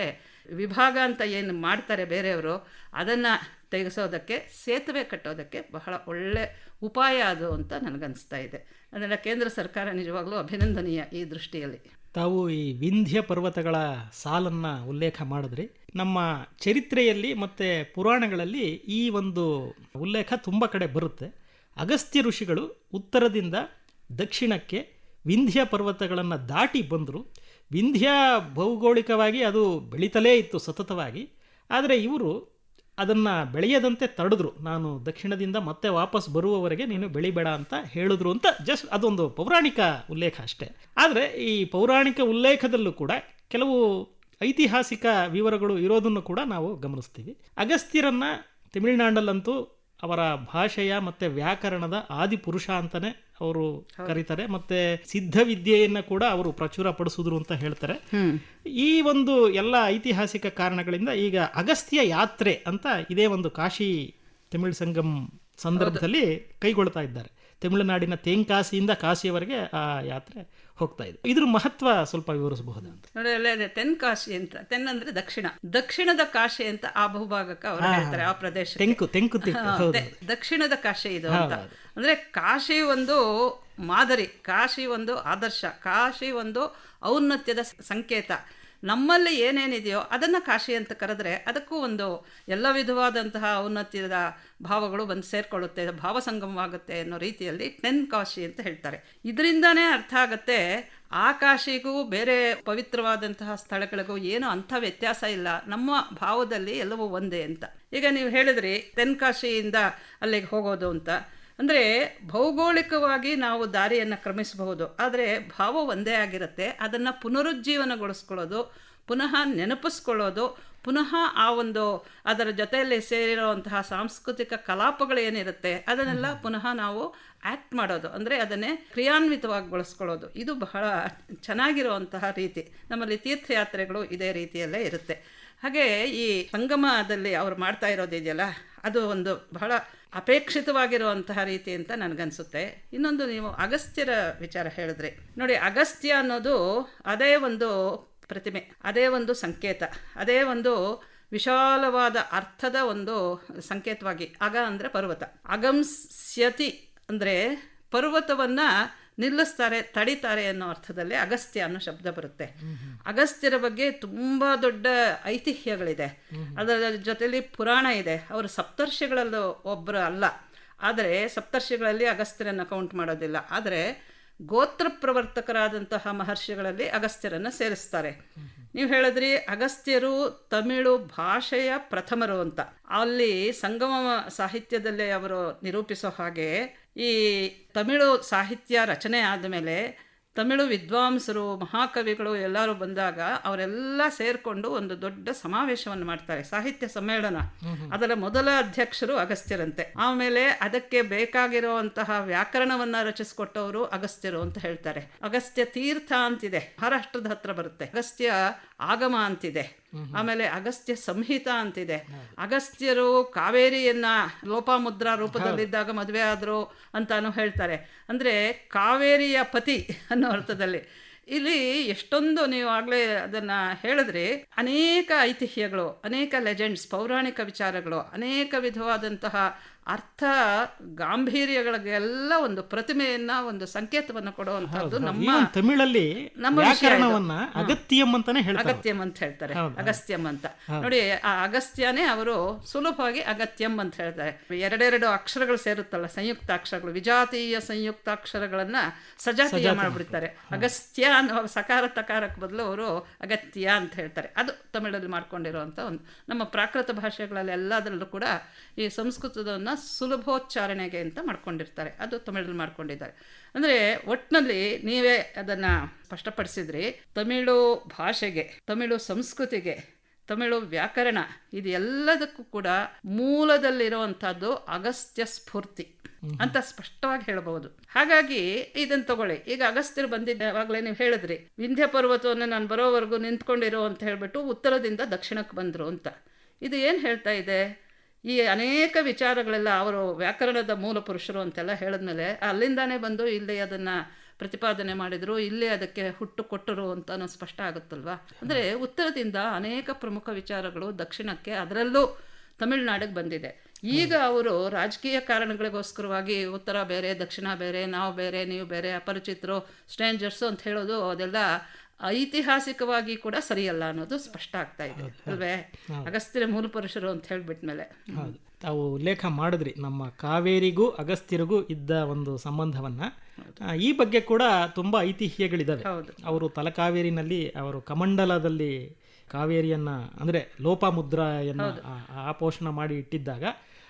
ವಿಭಾಗ ಅಂತ ಏನು ಮಾಡ್ತಾರೆ ಬೇರೆಯವರು, ಅದನ್ನು ತೆಗೆಸೋದಕ್ಕೆ, ಸೇತುವೆ ಕಟ್ಟೋದಕ್ಕೆ ಬಹಳ ಒಳ್ಳೆ ಉಪಾಯ ಅದು ಅಂತ ನನಗನ್ನಿಸ್ತಾ ಇದೆ. ಅದನ್ನು ಕೇಂದ್ರ ಸರ್ಕಾರ ನಿಜವಾಗ್ಲೂ ಅಭಿನಂದನೀಯ ಈ ದೃಷ್ಟಿಯಲ್ಲಿ. ತಾವು ಈ ವಿಂಧ್ಯ ಪರ್ವತಗಳ ಸಾಲನ್ನು ಉಲ್ಲೇಖ ಮಾಡಿದ್ರಿ. ನಮ್ಮ ಚರಿತ್ರೆಯಲ್ಲಿ ಮತ್ತು ಪುರಾಣಗಳಲ್ಲಿ ಈ ಒಂದು ಉಲ್ಲೇಖ ತುಂಬ ಕಡೆ ಬರುತ್ತೆ. ಅಗಸ್ತ್ಯ ಋಷಿಗಳು ಉತ್ತರದಿಂದ ದಕ್ಷಿಣಕ್ಕೆ ವಿಂಧ್ಯ ಪರ್ವತಗಳನ್ನು ದಾಟಿ ಬಂದರು. ವಿಂಧ್ಯ ಭೌಗೋಳಿಕವಾಗಿ ಅದು ಬೆಳೀತಲೇ ಇತ್ತು ಸತತವಾಗಿ. ಆದರೆ ಇವರು ಅದನ್ನು ಬೆಳೆಯದಂತೆ ತಡೆದ್ರು. ನಾನು ದಕ್ಷಿಣದಿಂದ ಮತ್ತೆ ವಾಪಸ್ ಬರುವವರೆಗೆ ನೀನು ಬೆಳಿಬೇಡ ಅಂತ ಹೇಳಿದ್ರು ಅಂತ ಜಸ್ಟ್ ಅದೊಂದು ಪೌರಾಣಿಕ ಉಲ್ಲೇಖ ಅಷ್ಟೇ. ಆದರೆ ಈ ಪೌರಾಣಿಕ ಉಲ್ಲೇಖದಲ್ಲೂ ಕೂಡ ಕೆಲವು ಐತಿಹಾಸಿಕ ವಿವರಗಳು ಇರೋದನ್ನು ಕೂಡ ನಾವು ಗಮನಿಸ್ತೀವಿ. ಅಗಸ್ತ್ಯರನ್ನು ತಮಿಳುನಾಡಲ್ಲಂತೂ ಅವರ ಭಾಷೆಯ ಮತ್ತು ವ್ಯಾಕರಣದ ಆದಿಪುರುಷ ಅಂತಲೇ ಅವರು ಕರೀತಾರೆ. ಸಿದ್ಧ ವಿದ್ಯೆಯನ್ನ ಕೂಡ ಅವರು ಪ್ರಚುರ ಪಡಿಸಿದ್ರು ಅಂತ ಹೇಳ್ತಾರೆ. ಈ ಒಂದು ಎಲ್ಲ ಐತಿಹಾಸಿಕ ಕಾರಣಗಳಿಂದ ಈಗ ಅಗಸ್ತ್ಯ ಯಾತ್ರೆ ಅಂತ ಇದೇ ಒಂದು ಕಾಶಿ ತಮಿಳ್ ಸಂಗಮ್ ಸಂದರ್ಭದಲ್ಲಿ ಕೈಗೊಳ್ತಾ ಇದ್ದಾರೆ. ತಮಿಳುನಾಡಿನ ತೇಂಕಾಸಿಯಿಂದ ಕಾಶಿಯವರೆಗೆ ಆ ಯಾತ್ರೆ ಹೋಗ್ತಾ ಇದೆ. ಇದ್ರ ಮಹತ್ವ ಸ್ವಲ್ಪ ವಿವರಿಸಬಹುದು ಅಂತ? ನೋಡಿ ಅಲ್ಲೇ ತೆನ್ ಕಾಶಿ ಅಂತ. ತೆನ್ ಅಂದ್ರೆ ದಕ್ಷಿಣ. ದಕ್ಷಿಣದ ಕಾಶಿ ಅಂತ ಆ ಬಹುಭಾಗಕ್ಕೆ ಅವರು ಹೇಳ್ತಾರೆ ಆ ಪ್ರದೇಶ ತೆಂಕು ತೆಂಕು ದಕ್ಷಿಣದ ಕಾಶಿ ಇದು ಅಂತ. ಅಂದ್ರೆ ಕಾಶಿ ಒಂದು ಮಾದರಿ ಕಾಶಿ ಒಂದು ಆದರ್ಶ ಕಾಶಿ ಒಂದು ಔನ್ನತ್ಯದ ಸಂಕೇತ. ನಮ್ಮಲ್ಲಿ ಏನೇನಿದೆಯೋ ಅದನ್ನು ಕಾಶಿ ಅಂತ ಕರೆದ್ರೆ ಅದಕ್ಕೂ ಒಂದು ಎಲ್ಲ ವಿಧವಾದಂತಹ ಔನ್ನತ್ಯದ ಭಾವಗಳು ಬಂದು ಸೇರಿಕೊಳ್ಳುತ್ತೆ, ಭಾವಸಂಗಮವಾಗುತ್ತೆ ಅನ್ನೋ ರೀತಿಯಲ್ಲಿ ಟೆನ್ ಕಾಶಿ ಅಂತ ಹೇಳ್ತಾರೆ. ಇದರಿಂದನೇ ಅರ್ಥ ಆಗುತ್ತೆ, ಆ ಕಾಶಿಗೂ ಬೇರೆ ಪವಿತ್ರವಾದಂತಹ ಸ್ಥಳಗಳಿಗೂ ಏನು ಅಂಥ ವ್ಯತ್ಯಾಸ ಇಲ್ಲ, ನಮ್ಮ ಭಾವದಲ್ಲಿ ಎಲ್ಲವೂ ಒಂದೇ ಅಂತ. ಈಗ ನೀವು ಹೇಳಿದ್ರಿ ತೆನ್ಕಾಶಿಯಿಂದ ಅಲ್ಲಿಗೆ ಹೋಗೋದು ಅಂತ. ಅಂದರೆ ಭೌಗೋಳಿಕವಾಗಿ ನಾವು ದಾರಿಯನ್ನು ಕ್ರಮಿಸಬಹುದು ಆದರೆ ಭಾವ ಒಂದೇ ಆಗಿರುತ್ತೆ. ಅದನ್ನು ಪುನರುಜ್ಜೀವನಗೊಳಿಸ್ಕೊಳ್ಳೋದು ಪುನಃ ನೆನಪಿಸ್ಕೊಳ್ಳೋದು ಪುನಃ ಆ ಒಂದು ಅದರ ಜೊತೆಯಲ್ಲಿ ಸೇರಿರುವಂತಹ ಸಾಂಸ್ಕೃತಿಕ ಕಲಾಪಗಳು ಏನಿರುತ್ತೆ ಅದನ್ನೆಲ್ಲ ಪುನಃ ನಾವು ಆ್ಯಕ್ಟ್ ಮಾಡೋದು. ಅಂದರೆ ಅದನ್ನೇ ಕ್ರಿಯಾನ್ವಿತವಾಗಿ ಬಳಸ್ಕೊಳ್ಳೋದು ಇದು ಬಹಳ ಚೆನ್ನಾಗಿರುವಂತಹ ರೀತಿ. ನಮ್ಮಲ್ಲಿ ತೀರ್ಥಯಾತ್ರೆಗಳು ಇದೇ ರೀತಿಯಲ್ಲೇ ಇರುತ್ತೆ. ಹಾಗೆ ಈ ಸಂಗಮದಲ್ಲಿ ಅವ್ರು ಮಾಡ್ತಾ ಇರೋದಿದೆಯಲ್ಲ ಅದು ಒಂದು ಬಹಳ ಅಪೇಕ್ಷಿತವಾಗಿರುವಂತಹ ರೀತಿ ಅಂತ ನನಗನ್ಸುತ್ತೆ. ಇನ್ನೊಂದು ನೀವು ಅಗಸ್ತ್ಯರ ವಿಚಾರ ಹೇಳಿದ್ರಿ. ನೋಡಿ, ಅಗಸ್ತ್ಯ ಅನ್ನೋದು ಅದೇ ಒಂದು ಪ್ರತಿಮೆ, ಅದೇ ಒಂದು ಸಂಕೇತ, ಅದೇ ಒಂದು ವಿಶಾಲವಾದ ಅರ್ಥದ ಒಂದು ಸಂಕೇತವಾಗಿ ಅಗ ಅಂದರೆ ಪರ್ವತ. ಅಗಂಸ್ಯತಿ ಅಂದರೆ ಪರ್ವತವನ್ನು ನಿಲ್ಲಿಸ್ತಾರೆ ತಡಿತಾರೆ ಅನ್ನೋ ಅರ್ಥದಲ್ಲಿ ಅಗಸ್ತ್ಯ ಅನ್ನೋ ಶಬ್ದ ಬರುತ್ತೆ. ಅಗಸ್ತ್ಯರ ಬಗ್ಗೆ ತುಂಬ ದೊಡ್ಡ ಐತಿಹ್ಯಗಳಿದೆ. ಅದರ ಜೊತೆಲಿ ಪುರಾಣ ಇದೆ. ಅವರು ಸಪ್ತರ್ಷಿಗಳಲ್ಲೂ ಒಬ್ಬರು ಅಲ್ಲ. ಆದರೆ ಸಪ್ತರ್ಷಿಗಳಲ್ಲಿ ಅಗಸ್ತ್ಯರನ್ನು ಕೌಂಟ್ ಮಾಡೋದಿಲ್ಲ. ಆದರೆ ಗೋತ್ರ ಪ್ರವರ್ತಕರಾದಂತಹ ಮಹರ್ಷಿಗಳಲ್ಲಿ ಅಗಸ್ತ್ಯರನ್ನು ಸೇರಿಸ್ತಾರೆ. ನೀವು ಹೇಳಿದ್ರಿ ಅಗಸ್ತ್ಯರು ತಮಿಳು ಭಾಷೆಯ ಪ್ರಥಮರು ಅಂತ. ಅಲ್ಲಿ ಸಂಗಮ ಸಾಹಿತ್ಯದಲ್ಲೇ ಅವರು ನಿರೂಪಿಸೋ ಹಾಗೆ ಈ ತಮಿಳು ಸಾಹಿತ್ಯ ರಚನೆ ಆದಮೇಲೆ ತಮಿಳು ವಿದ್ವಾಂಸರು ಮಹಾಕವಿಗಳು ಎಲ್ಲರೂ ಬಂದಾಗ ಅವರೆಲ್ಲ ಸೇರಿಕೊಂಡು ಒಂದು ದೊಡ್ಡ ಸಮಾವೇಶವನ್ನು ಮಾಡ್ತಾರೆ ಸಾಹಿತ್ಯ ಸಮ್ಮೇಳನ. ಅದರ ಮೊದಲ ಅಧ್ಯಕ್ಷರು ಅಗಸ್ತ್ಯರಂತೆ. ಆಮೇಲೆ ಅದಕ್ಕೆ ಬೇಕಾಗಿರುವಂತಹ ವ್ಯಾಕರಣವನ್ನ ರಚಿಸಿಕೊಟ್ಟವರು ಅಗಸ್ತ್ಯರು ಅಂತ ಹೇಳ್ತಾರೆ. ಅಗಸ್ತ್ಯ ತೀರ್ಥ ಅಂತಿದೆ ಮಹಾರಾಷ್ಟ್ರದ ಹತ್ರ ಬರುತ್ತೆ. ಅಗಸ್ತ್ಯ ಆಗಮ ಅಂತಿದೆ. ಆಮೇಲೆ ಅಗಸ್ತ್ಯ ಸಂಹಿತ ಅಂತಿದೆ. ಅಗಸ್ತ್ಯರು ಕಾವೇರಿಯನ್ನ ಲೋಪಾಮುದ್ರಾ ರೂಪದಲ್ಲಿದ್ದಾಗ ಮದುವೆ ಆದರು ಅಂತಾನು ಹೇಳ್ತಾರೆ. ಅಂದ್ರೆ ಕಾವೇರಿಯ ಪತಿ ಅನ್ನೋ ಅರ್ಥದಲ್ಲಿ. ಇಲ್ಲಿ ಎಷ್ಟೊಂದು ನೀವು ಆಗಲೇ ಅದನ್ನು ಹೇಳಿದ್ರಿ ಅನೇಕ ಐತಿಹ್ಯಗಳು ಅನೇಕ ಲೆಜೆಂಡ್ಸ್ ಪೌರಾಣಿಕ ವಿಚಾರಗಳು ಅನೇಕ ವಿಧವಾದಂತಹ ಅರ್ಥ ಗಾಂಭೀರ್ಯಗಳಿಗೆಲ್ಲ ಒಂದು ಪ್ರತಿಮೆಯನ್ನ ಒಂದು ಸಂಕೇತವನ್ನು ಕೊಡುವಂತಹದ್ದು ನಮ್ಮ ತಮಿಳಲ್ಲಿ ನಮ್ಮ ಅಗತ್ಯಂ ಅಂತಾನೆ ಹೇಳ್ತಾರೆ ಅಗತ್ಯಂ ಅಂತ ಹೇಳ್ತಾರೆ. ಅಗಸ್ತ್ಯಂ ಅಂತ. ನೋಡಿ ಆ ಅಗಸ್ತ್ಯನೇ ಅವರು ಸುಲಭವಾಗಿ ಅಗತ್ಯಂ ಅಂತ ಹೇಳ್ತಾರೆ. ಎರಡೆರಡು ಅಕ್ಷರಗಳು ಸೇರುತ್ತಲ್ಲ ಸಂಯುಕ್ತ ಅಕ್ಷರಗಳು ವಿಜಾತೀಯ ಸಂಯುಕ್ತ ಅಕ್ಷರಗಳನ್ನ ಸಜಾತೀಯ ಮಾಡಿಬಿಡ್ತಾರೆ. ಅಗಸ್ತ್ಯ ಅನ್ನೋ ಸಕಾರ ತಕಾರಕ್ಕೆ ಬದಲು ಅವರು ಅಗತ್ಯ ಅಂತ ಹೇಳ್ತಾರೆ. ಅದು ತಮಿಳಲ್ಲಿ ಮಾಡ್ಕೊಂಡಿರುವಂಥ ಒಂದು ನಮ್ಮ ಪ್ರಾಕೃತ ಭಾಷೆಗಳಲ್ಲಿ ಎಲ್ಲದರಲ್ಲೂ ಕೂಡ ಈ ಸಂಸ್ಕೃತದನ್ನು ಸುಲಭೋಚ್ಚಾರಣೆಗೆ ಅಂತ ಮಾಡ್ಕೊಂಡಿರ್ತಾರೆ. ಅದು ತಮಿಳಲ್ಲಿ ಮಾಡ್ಕೊಂಡಿದ್ದಾರೆ. ಅಂದರೆ ಒಟ್ಟಿನಲ್ಲಿ ನೀವೇ ಅದನ್ನು ಸ್ಪಷ್ಟಪಡಿಸಿದ್ರಿ, ತಮಿಳು ಭಾಷೆಗೆ, ತಮಿಳು ಸಂಸ್ಕೃತಿಗೆ, ತಮಿಳು ವ್ಯಾಕರಣ ಇದು ಎಲ್ಲದಕ್ಕೂ ಕೂಡ ಮೂಲದಲ್ಲಿರುವಂಥದ್ದು ಅಗಸ್ತ್ಯ ಸ್ಫೂರ್ತಿ ಅಂತ ಸ್ಪಷ್ಟವಾಗಿ ಹೇಳಬಹುದು. ಹಾಗಾಗಿ ಇದನ್ನು ತಗೊಳ್ಳಿ. ಈಗ ಅಗಸ್ತ್ಯರು ಬಂದಿದ್ದಾಗಲೇ ನೀವು ಹೇಳಿದ್ರಿ, ವಿಂಧ್ಯ ಪರ್ವತವನ್ನು ನಾನು ಬರೋವರೆಗೂ ನಿಂತ್ಕೊಂಡಿರೋ ಅಂತ ಹೇಳ್ಬಿಟ್ಟು ಉತ್ತರದಿಂದ ದಕ್ಷಿಣಕ್ಕೆ ಬಂದರು ಅಂತ. ಇದು ಏನು ಹೇಳ್ತಾ ಇದೆ? ಈ ಅನೇಕ ವಿಚಾರಗಳೆಲ್ಲ ಅವರು ವ್ಯಾಕರಣದ ಮೂಲ ಪುರುಷರು ಅಂತೆಲ್ಲ ಹೇಳಿದ್ಮೇಲೆ ಅಲ್ಲಿಂದಾನೇ ಬಂದು ಇಲ್ಲಿ ಅದನ್ನು ಪ್ರತಿಪಾದನೆ ಮಾಡಿದರು ಇಲ್ಲಿ ಅದಕ್ಕೆ ಹುಟ್ಟು ಕೊಟ್ಟರು ಅಂತನೂ ಸ್ಪಷ್ಟ ಆಗುತ್ತಲ್ವಾ? ಅಂದರೆ ಉತ್ತರದಿಂದ ಅನೇಕ ಪ್ರಮುಖ ವಿಚಾರಗಳು ದಕ್ಷಿಣಕ್ಕೆ ಅದರಲ್ಲೂ ತಮಿಳುನಾಡಿಗೆ ಬಂದಿದೆ. ಈಗ ಅವರು ರಾಜಕೀಯ ಕಾರಣಗಳಿಗೋಸ್ಕರವಾಗಿ ಉತ್ತರ ಬೇರೆ ದಕ್ಷಿಣ ಬೇರೆ ನಾವು ಬೇರೆ ನೀವು ಬೇರೆ ಅಪರಿಚಿತರು ಸ್ಟ್ರೇಂಜರ್ಸು ಅಂತ ಹೇಳೋದು ಅದೆಲ್ಲ ಐತಿಹಾಸಿಕವಾಗಿ ಕೂಡ ಸರಿಯಲ್ಲ ಅನ್ನೋದು ಸ್ಪಷ್ಟ ಆಗ್ತಾ ಇದೆ. ಅಲ್ವೇ? ಅಗಸ್ತ್ಯರ ಮೂಲ ಪುರುಷರು ಅಂತ ಹೇಳ್ಬಿಟ್ಮೇಲೆ. ತಾವು ಉಲ್ಲೇಖ ಮಾಡಿದ್ರಿ ನಮ್ಮ ಕಾವೇರಿಗೂ ಅಗಸ್ತ್ಯರಿಗೂ ಇದ್ದ ಒಂದು ಸಂಬಂಧವನ್ನ. ಈ ಬಗ್ಗೆ ಕೂಡ ತುಂಬಾ ಐತಿಹ್ಯಗಳಿದಾವೆ. ಅವರು ತಲಕಾವೇರಿನಲ್ಲಿ ಅವರು ಕಮಂಡಲದಲ್ಲಿ ಕಾವೇರಿಯನ್ನ ಅಂದ್ರೆ ಲೋಪಮುದ್ರೆಯನ್ನ ಆ- ಆಪೋಷಣ ಮಾಡಿ ಇಟ್ಟಿದ್ದಾಗ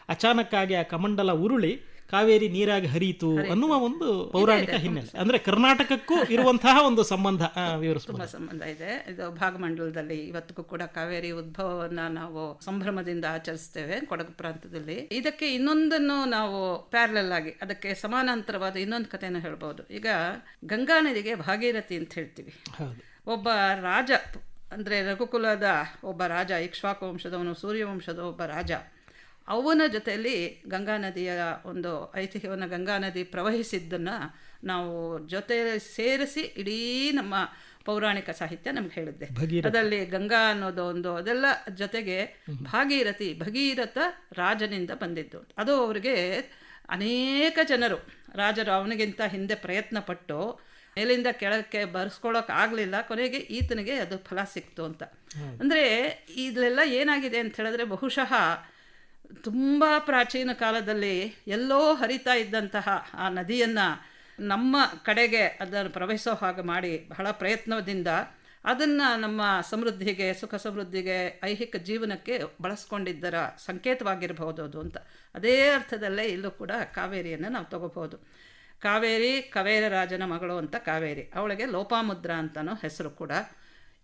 ಅಚಾನಕ್ಕಾಗಿ ಆ ಕಮಂಡಲ ಉರುಳಿ ಕಾವೇರಿ ನೀರಾಗಿ ಹರಿಯಿತು ಅನ್ನುವ ಒಂದು ಪೌರಾಣಿಕ ಹಿನ್ನೆಲೆ. ಅಂದ್ರೆ ಕರ್ನಾಟಕಕ್ಕೂ ಇರುವಂತಹ ಒಂದು ಸಂಬಂಧ ವಿವರಿಸಬಹುದು ಸಂಬಂಧ ಇದೆ. ಇದು ಭಾಗಮಂಡಲದಲ್ಲಿ ಇವತ್ತಿಗೂ ಕೂಡ ಕಾವೇರಿ ಉದ್ಭವವನ್ನ ನಾವು ಸಂಭ್ರಮದಿಂದ ಆಚರಿಸ್ತೇವೆ ಕೊಡಗು ಪ್ರಾಂತದಲ್ಲಿ ಇದಕ್ಕೆ ಇನ್ನೊಂದನ್ನು ನಾವು ಪ್ಯಾರಲಲ್ ಆಗಿ ಅದಕ್ಕೆ ಸಮಾನಾಂತರವಾದ ಇನ್ನೊಂದು ಕಥೆಯನ್ನು ಹೇಳ್ಬೋದು. ಈಗ ಗಂಗಾ ನದಿಗೆ ಭಾಗೀರಥಿ ಅಂತ ಹೇಳ್ತೀವಿ. ಒಬ್ಬ ರಾಜ ಅಂದ್ರೆ ರಘುಕುಲದ ಒಬ್ಬ ರಾಜ ಇಕ್ಷ್ವಾಕು ವಂಶದವನು ಸೂರ್ಯವಂಶದ ಒಬ್ಬ ರಾಜ. ಅವನ ಜೊತೆಯಲ್ಲಿ ಗಂಗಾ ನದಿಯ ಒಂದು ಐತಿಹ್ಯವನ್ನು ಗಂಗಾ ನದಿ ಪ್ರವಹಿಸಿದ್ದನ್ನು ನಾವು ಜೊತೆ ಸೇರಿಸಿ ಇಡೀ ನಮ್ಮ ಪೌರಾಣಿಕ ಸಾಹಿತ್ಯ ನಮ್ಗೆ ಹೇಳಿದ್ದೆ ಅದರಲ್ಲಿ ಗಂಗಾ ಅನ್ನೋದು ಒಂದು ಅದೆಲ್ಲ ಜೊತೆಗೆ ಭಾಗೀರಥಿ ಭಗೀರಥ ರಾಜನಿಂದ ಬಂದಿದ್ದು. ಅದು ಅವರಿಗೆ ಅನೇಕ ಜನರು ರಾಜರು ಅವನಿಗಿಂತ ಹಿಂದೆ ಪ್ರಯತ್ನ ಪಟ್ಟು ಮೇಲಿಂದ ಕೆಳಕ್ಕೆ ಬರ್ಸ್ಕೊಳ್ಳೋಕೆ ಆಗಲಿಲ್ಲ ಕೊನೆಗೆ ಈತನಿಗೆ ಅದು ಫಲ ಸಿಕ್ತು ಅಂತ. ಅಂದರೆ ಇದೆಲ್ಲ ಏನಾಗಿದೆ ಅಂತ ಹೇಳಿದ್ರೆ ಬಹುಶಃ ತುಂಬ ಪ್ರಾಚೀನ ಕಾಲದಲ್ಲಿ ಎಲ್ಲೋ ಹರಿತಾ ಇದ್ದಂತಹ ಆ ನದಿಯನ್ನು ನಮ್ಮ ಕಡೆಗೆ ಅದನ್ನು ಪ್ರವಹಿಸೋ ಹಾಗೆ ಮಾಡಿ ಬಹಳ ಪ್ರಯತ್ನದಿಂದ ಅದನ್ನು ನಮ್ಮ ಸಮೃದ್ಧಿಗೆ, ಸುಖ ಸಮೃದ್ಧಿಗೆ, ಐಹಿಕ ಜೀವನಕ್ಕೆ ಬಳಸ್ಕೊಂಡಿದ್ದರ ಸಂಕೇತವಾಗಿರಬಹುದು ಅದು ಅಂತ. ಅದೇ ಅರ್ಥದಲ್ಲೇ ಇಲ್ಲೂ ಕೂಡ ಕಾವೇರಿಯನ್ನು ನಾವು ತಗೋಬಹುದು. ಕಾವೇರಿ, ಕವೇರ ರಾಜನ ಮಗಳು ಅಂತ ಕಾವೇರಿ. ಅವಳಿಗೆ ಲೋಪಾಮುದ್ರ ಅಂತನೋ ಹೆಸರು ಕೂಡ.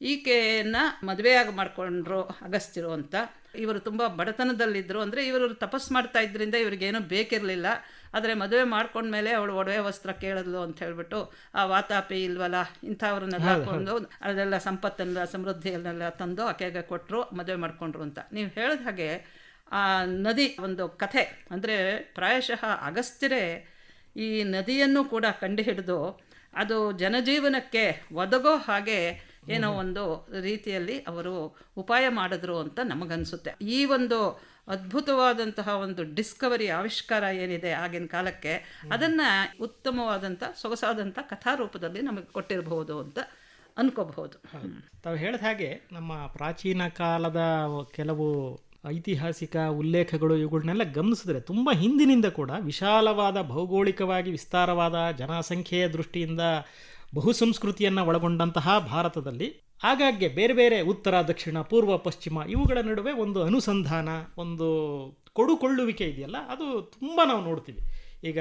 ಈಕೆಯನ್ನು ಮದುವೆಯಾಗಿ ಮಾಡಿಕೊಂಡ್ರು ಅಗಸ್ತಿರು ಅಂತ. ಇವರು ತುಂಬ ಬಡತನದಲ್ಲಿದ್ದರು ಅಂದರೆ ಇವರು ತಪಸ್ಸು ಮಾಡ್ತಾ ಇದ್ದರಿಂದ ಇವ್ರಿಗೇನೂ ಬೇಕಿರಲಿಲ್ಲ. ಆದರೆ ಮದುವೆ ಮಾಡ್ಕೊಂಡ್ಮೇಲೆ ಅವಳು ಒಡವೆ ವಸ್ತ್ರ ಕೇಳಿದ್ಲು ಅಂತ ಹೇಳ್ಬಿಟ್ಟು ಆ ವಾತಾಪಿ ಇಲ್ವಲ್ಲ ಇಂಥವ್ರನ್ನ ಹಾಕೊಂಡು ಅದೆಲ್ಲ ಸಂಪತ್ತನ್ನೆಲ್ಲ ಸಮೃದ್ಧಿಯನ್ನೆಲ್ಲ ತಂದು ಆಕೆಗೆ ಕೊಟ್ಟರು ಮದುವೆ ಮಾಡಿಕೊಂಡ್ರು ಅಂತ. ನೀವು ಹೇಳಿದ ಹಾಗೆ ಆ ನದಿ ಒಂದು ಕಥೆ ಅಂದರೆ ಪ್ರಾಯಶಃ ಅಗಸ್ತ್ಯರೇ ಈ ನದಿಯನ್ನು ಕೂಡ ಕಂಡುಹಿಡಿದು ಅದು ಜನಜೀವನಕ್ಕೆ ಒದಗೋ ಹಾಗೆ ಏನೋ ಒಂದು ರೀತಿಯಲ್ಲಿ ಅವರು ಉಪಾಯ ಮಾಡಿದ್ರು ಅಂತ ನಮಗನ್ಸುತ್ತೆ. ಈ ಒಂದು ಅದ್ಭುತವಾದಂತಹ ಒಂದು ಡಿಸ್ಕವರಿ ಆವಿಷ್ಕಾರ ಏನಿದೆ ಆಗಿನ ಕಾಲಕ್ಕೆ ಅದನ್ನು ಉತ್ತಮವಾದಂಥ ಸೊಗಸಾದಂಥ ಕಥಾರೂಪದಲ್ಲಿ ನಮಗೆ ಕೊಟ್ಟಿರಬಹುದು ಅಂತ ಅನ್ಕೋಬಹುದು. ತಾವು ಹೇಳಿದ ಹಾಗೆ ನಮ್ಮ ಪ್ರಾಚೀನ ಕಾಲದ ಕೆಲವು ಐತಿಹಾಸಿಕ ಉಲ್ಲೇಖಗಳು ಇವುಗಳನ್ನೆಲ್ಲ ಗಮನಿಸಿದ್ರೆ ತುಂಬ ಹಿಂದಿನಿಂದ ಕೂಡ ವಿಶಾಲವಾದ ಭೌಗೋಳಿಕವಾಗಿ ವಿಸ್ತಾರವಾದ ಜನಸಂಖ್ಯೆಯ ದೃಷ್ಟಿಯಿಂದ ಬಹುಸಂಸ್ಕೃತಿಯನ್ನು ಒಳಗೊಂಡಂತಹ ಭಾರತದಲ್ಲಿ. ಆಗಾಗ್ಗೆ ಬೇರೆ ಬೇರೆ ಉತ್ತರ, ದಕ್ಷಿಣ, ಪೂರ್ವ, ಪಶ್ಚಿಮ ಇವುಗಳ ನಡುವೆ ಒಂದು ಅನುಸಂಧಾನ, ಒಂದು ಕೊಡುಕೊಳ್ಳುವಿಕೆ ಇದೆಯಲ್ಲ, ಅದು ತುಂಬ ನಾವು ನೋಡ್ತೀವಿ. ಈಗ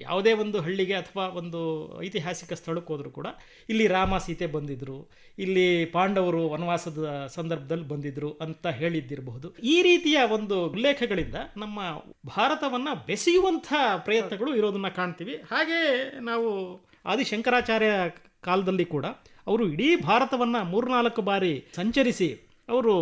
ಯಾವುದೇ ಒಂದು ಹಳ್ಳಿಗೆ ಅಥವಾ ಒಂದು ಐತಿಹಾಸಿಕ ಸ್ಥಳಕ್ಕೆ ಹೋದರೂ ಕೂಡ ಇಲ್ಲಿ ರಾಮ ಸೀತೆ ಬಂದಿದ್ದರು ಇಲ್ಲಿ ಪಾಂಡವರು ವನವಾಸದ ಸಂದರ್ಭದಲ್ಲಿ ಬಂದಿದ್ದರು ಅಂತ ಹೇಳಿದ್ದಿರಬಹುದು. ಈ ರೀತಿಯ ಒಂದು ಉಲ್ಲೇಖಗಳಿಂದ ನಮ್ಮ ಭಾರತವನ್ನು ಬೆಸೆಯುವಂಥ ಪ್ರಯತ್ನಗಳು ಇರೋದನ್ನು ಕಾಣ್ತೀವಿ. ಹಾಗೆ ನಾವು ಆದಿಶಂಕರಾಚಾರ್ಯ ಕಾಲದಲ್ಲಿ ಕೂಡ ಅವರು ಇಡೀ ಭಾರತವನ್ನು ಮೂರ್ನಾಲ್ಕು ಬಾರಿ ಸಂಚರಿಸಿ ಅವರು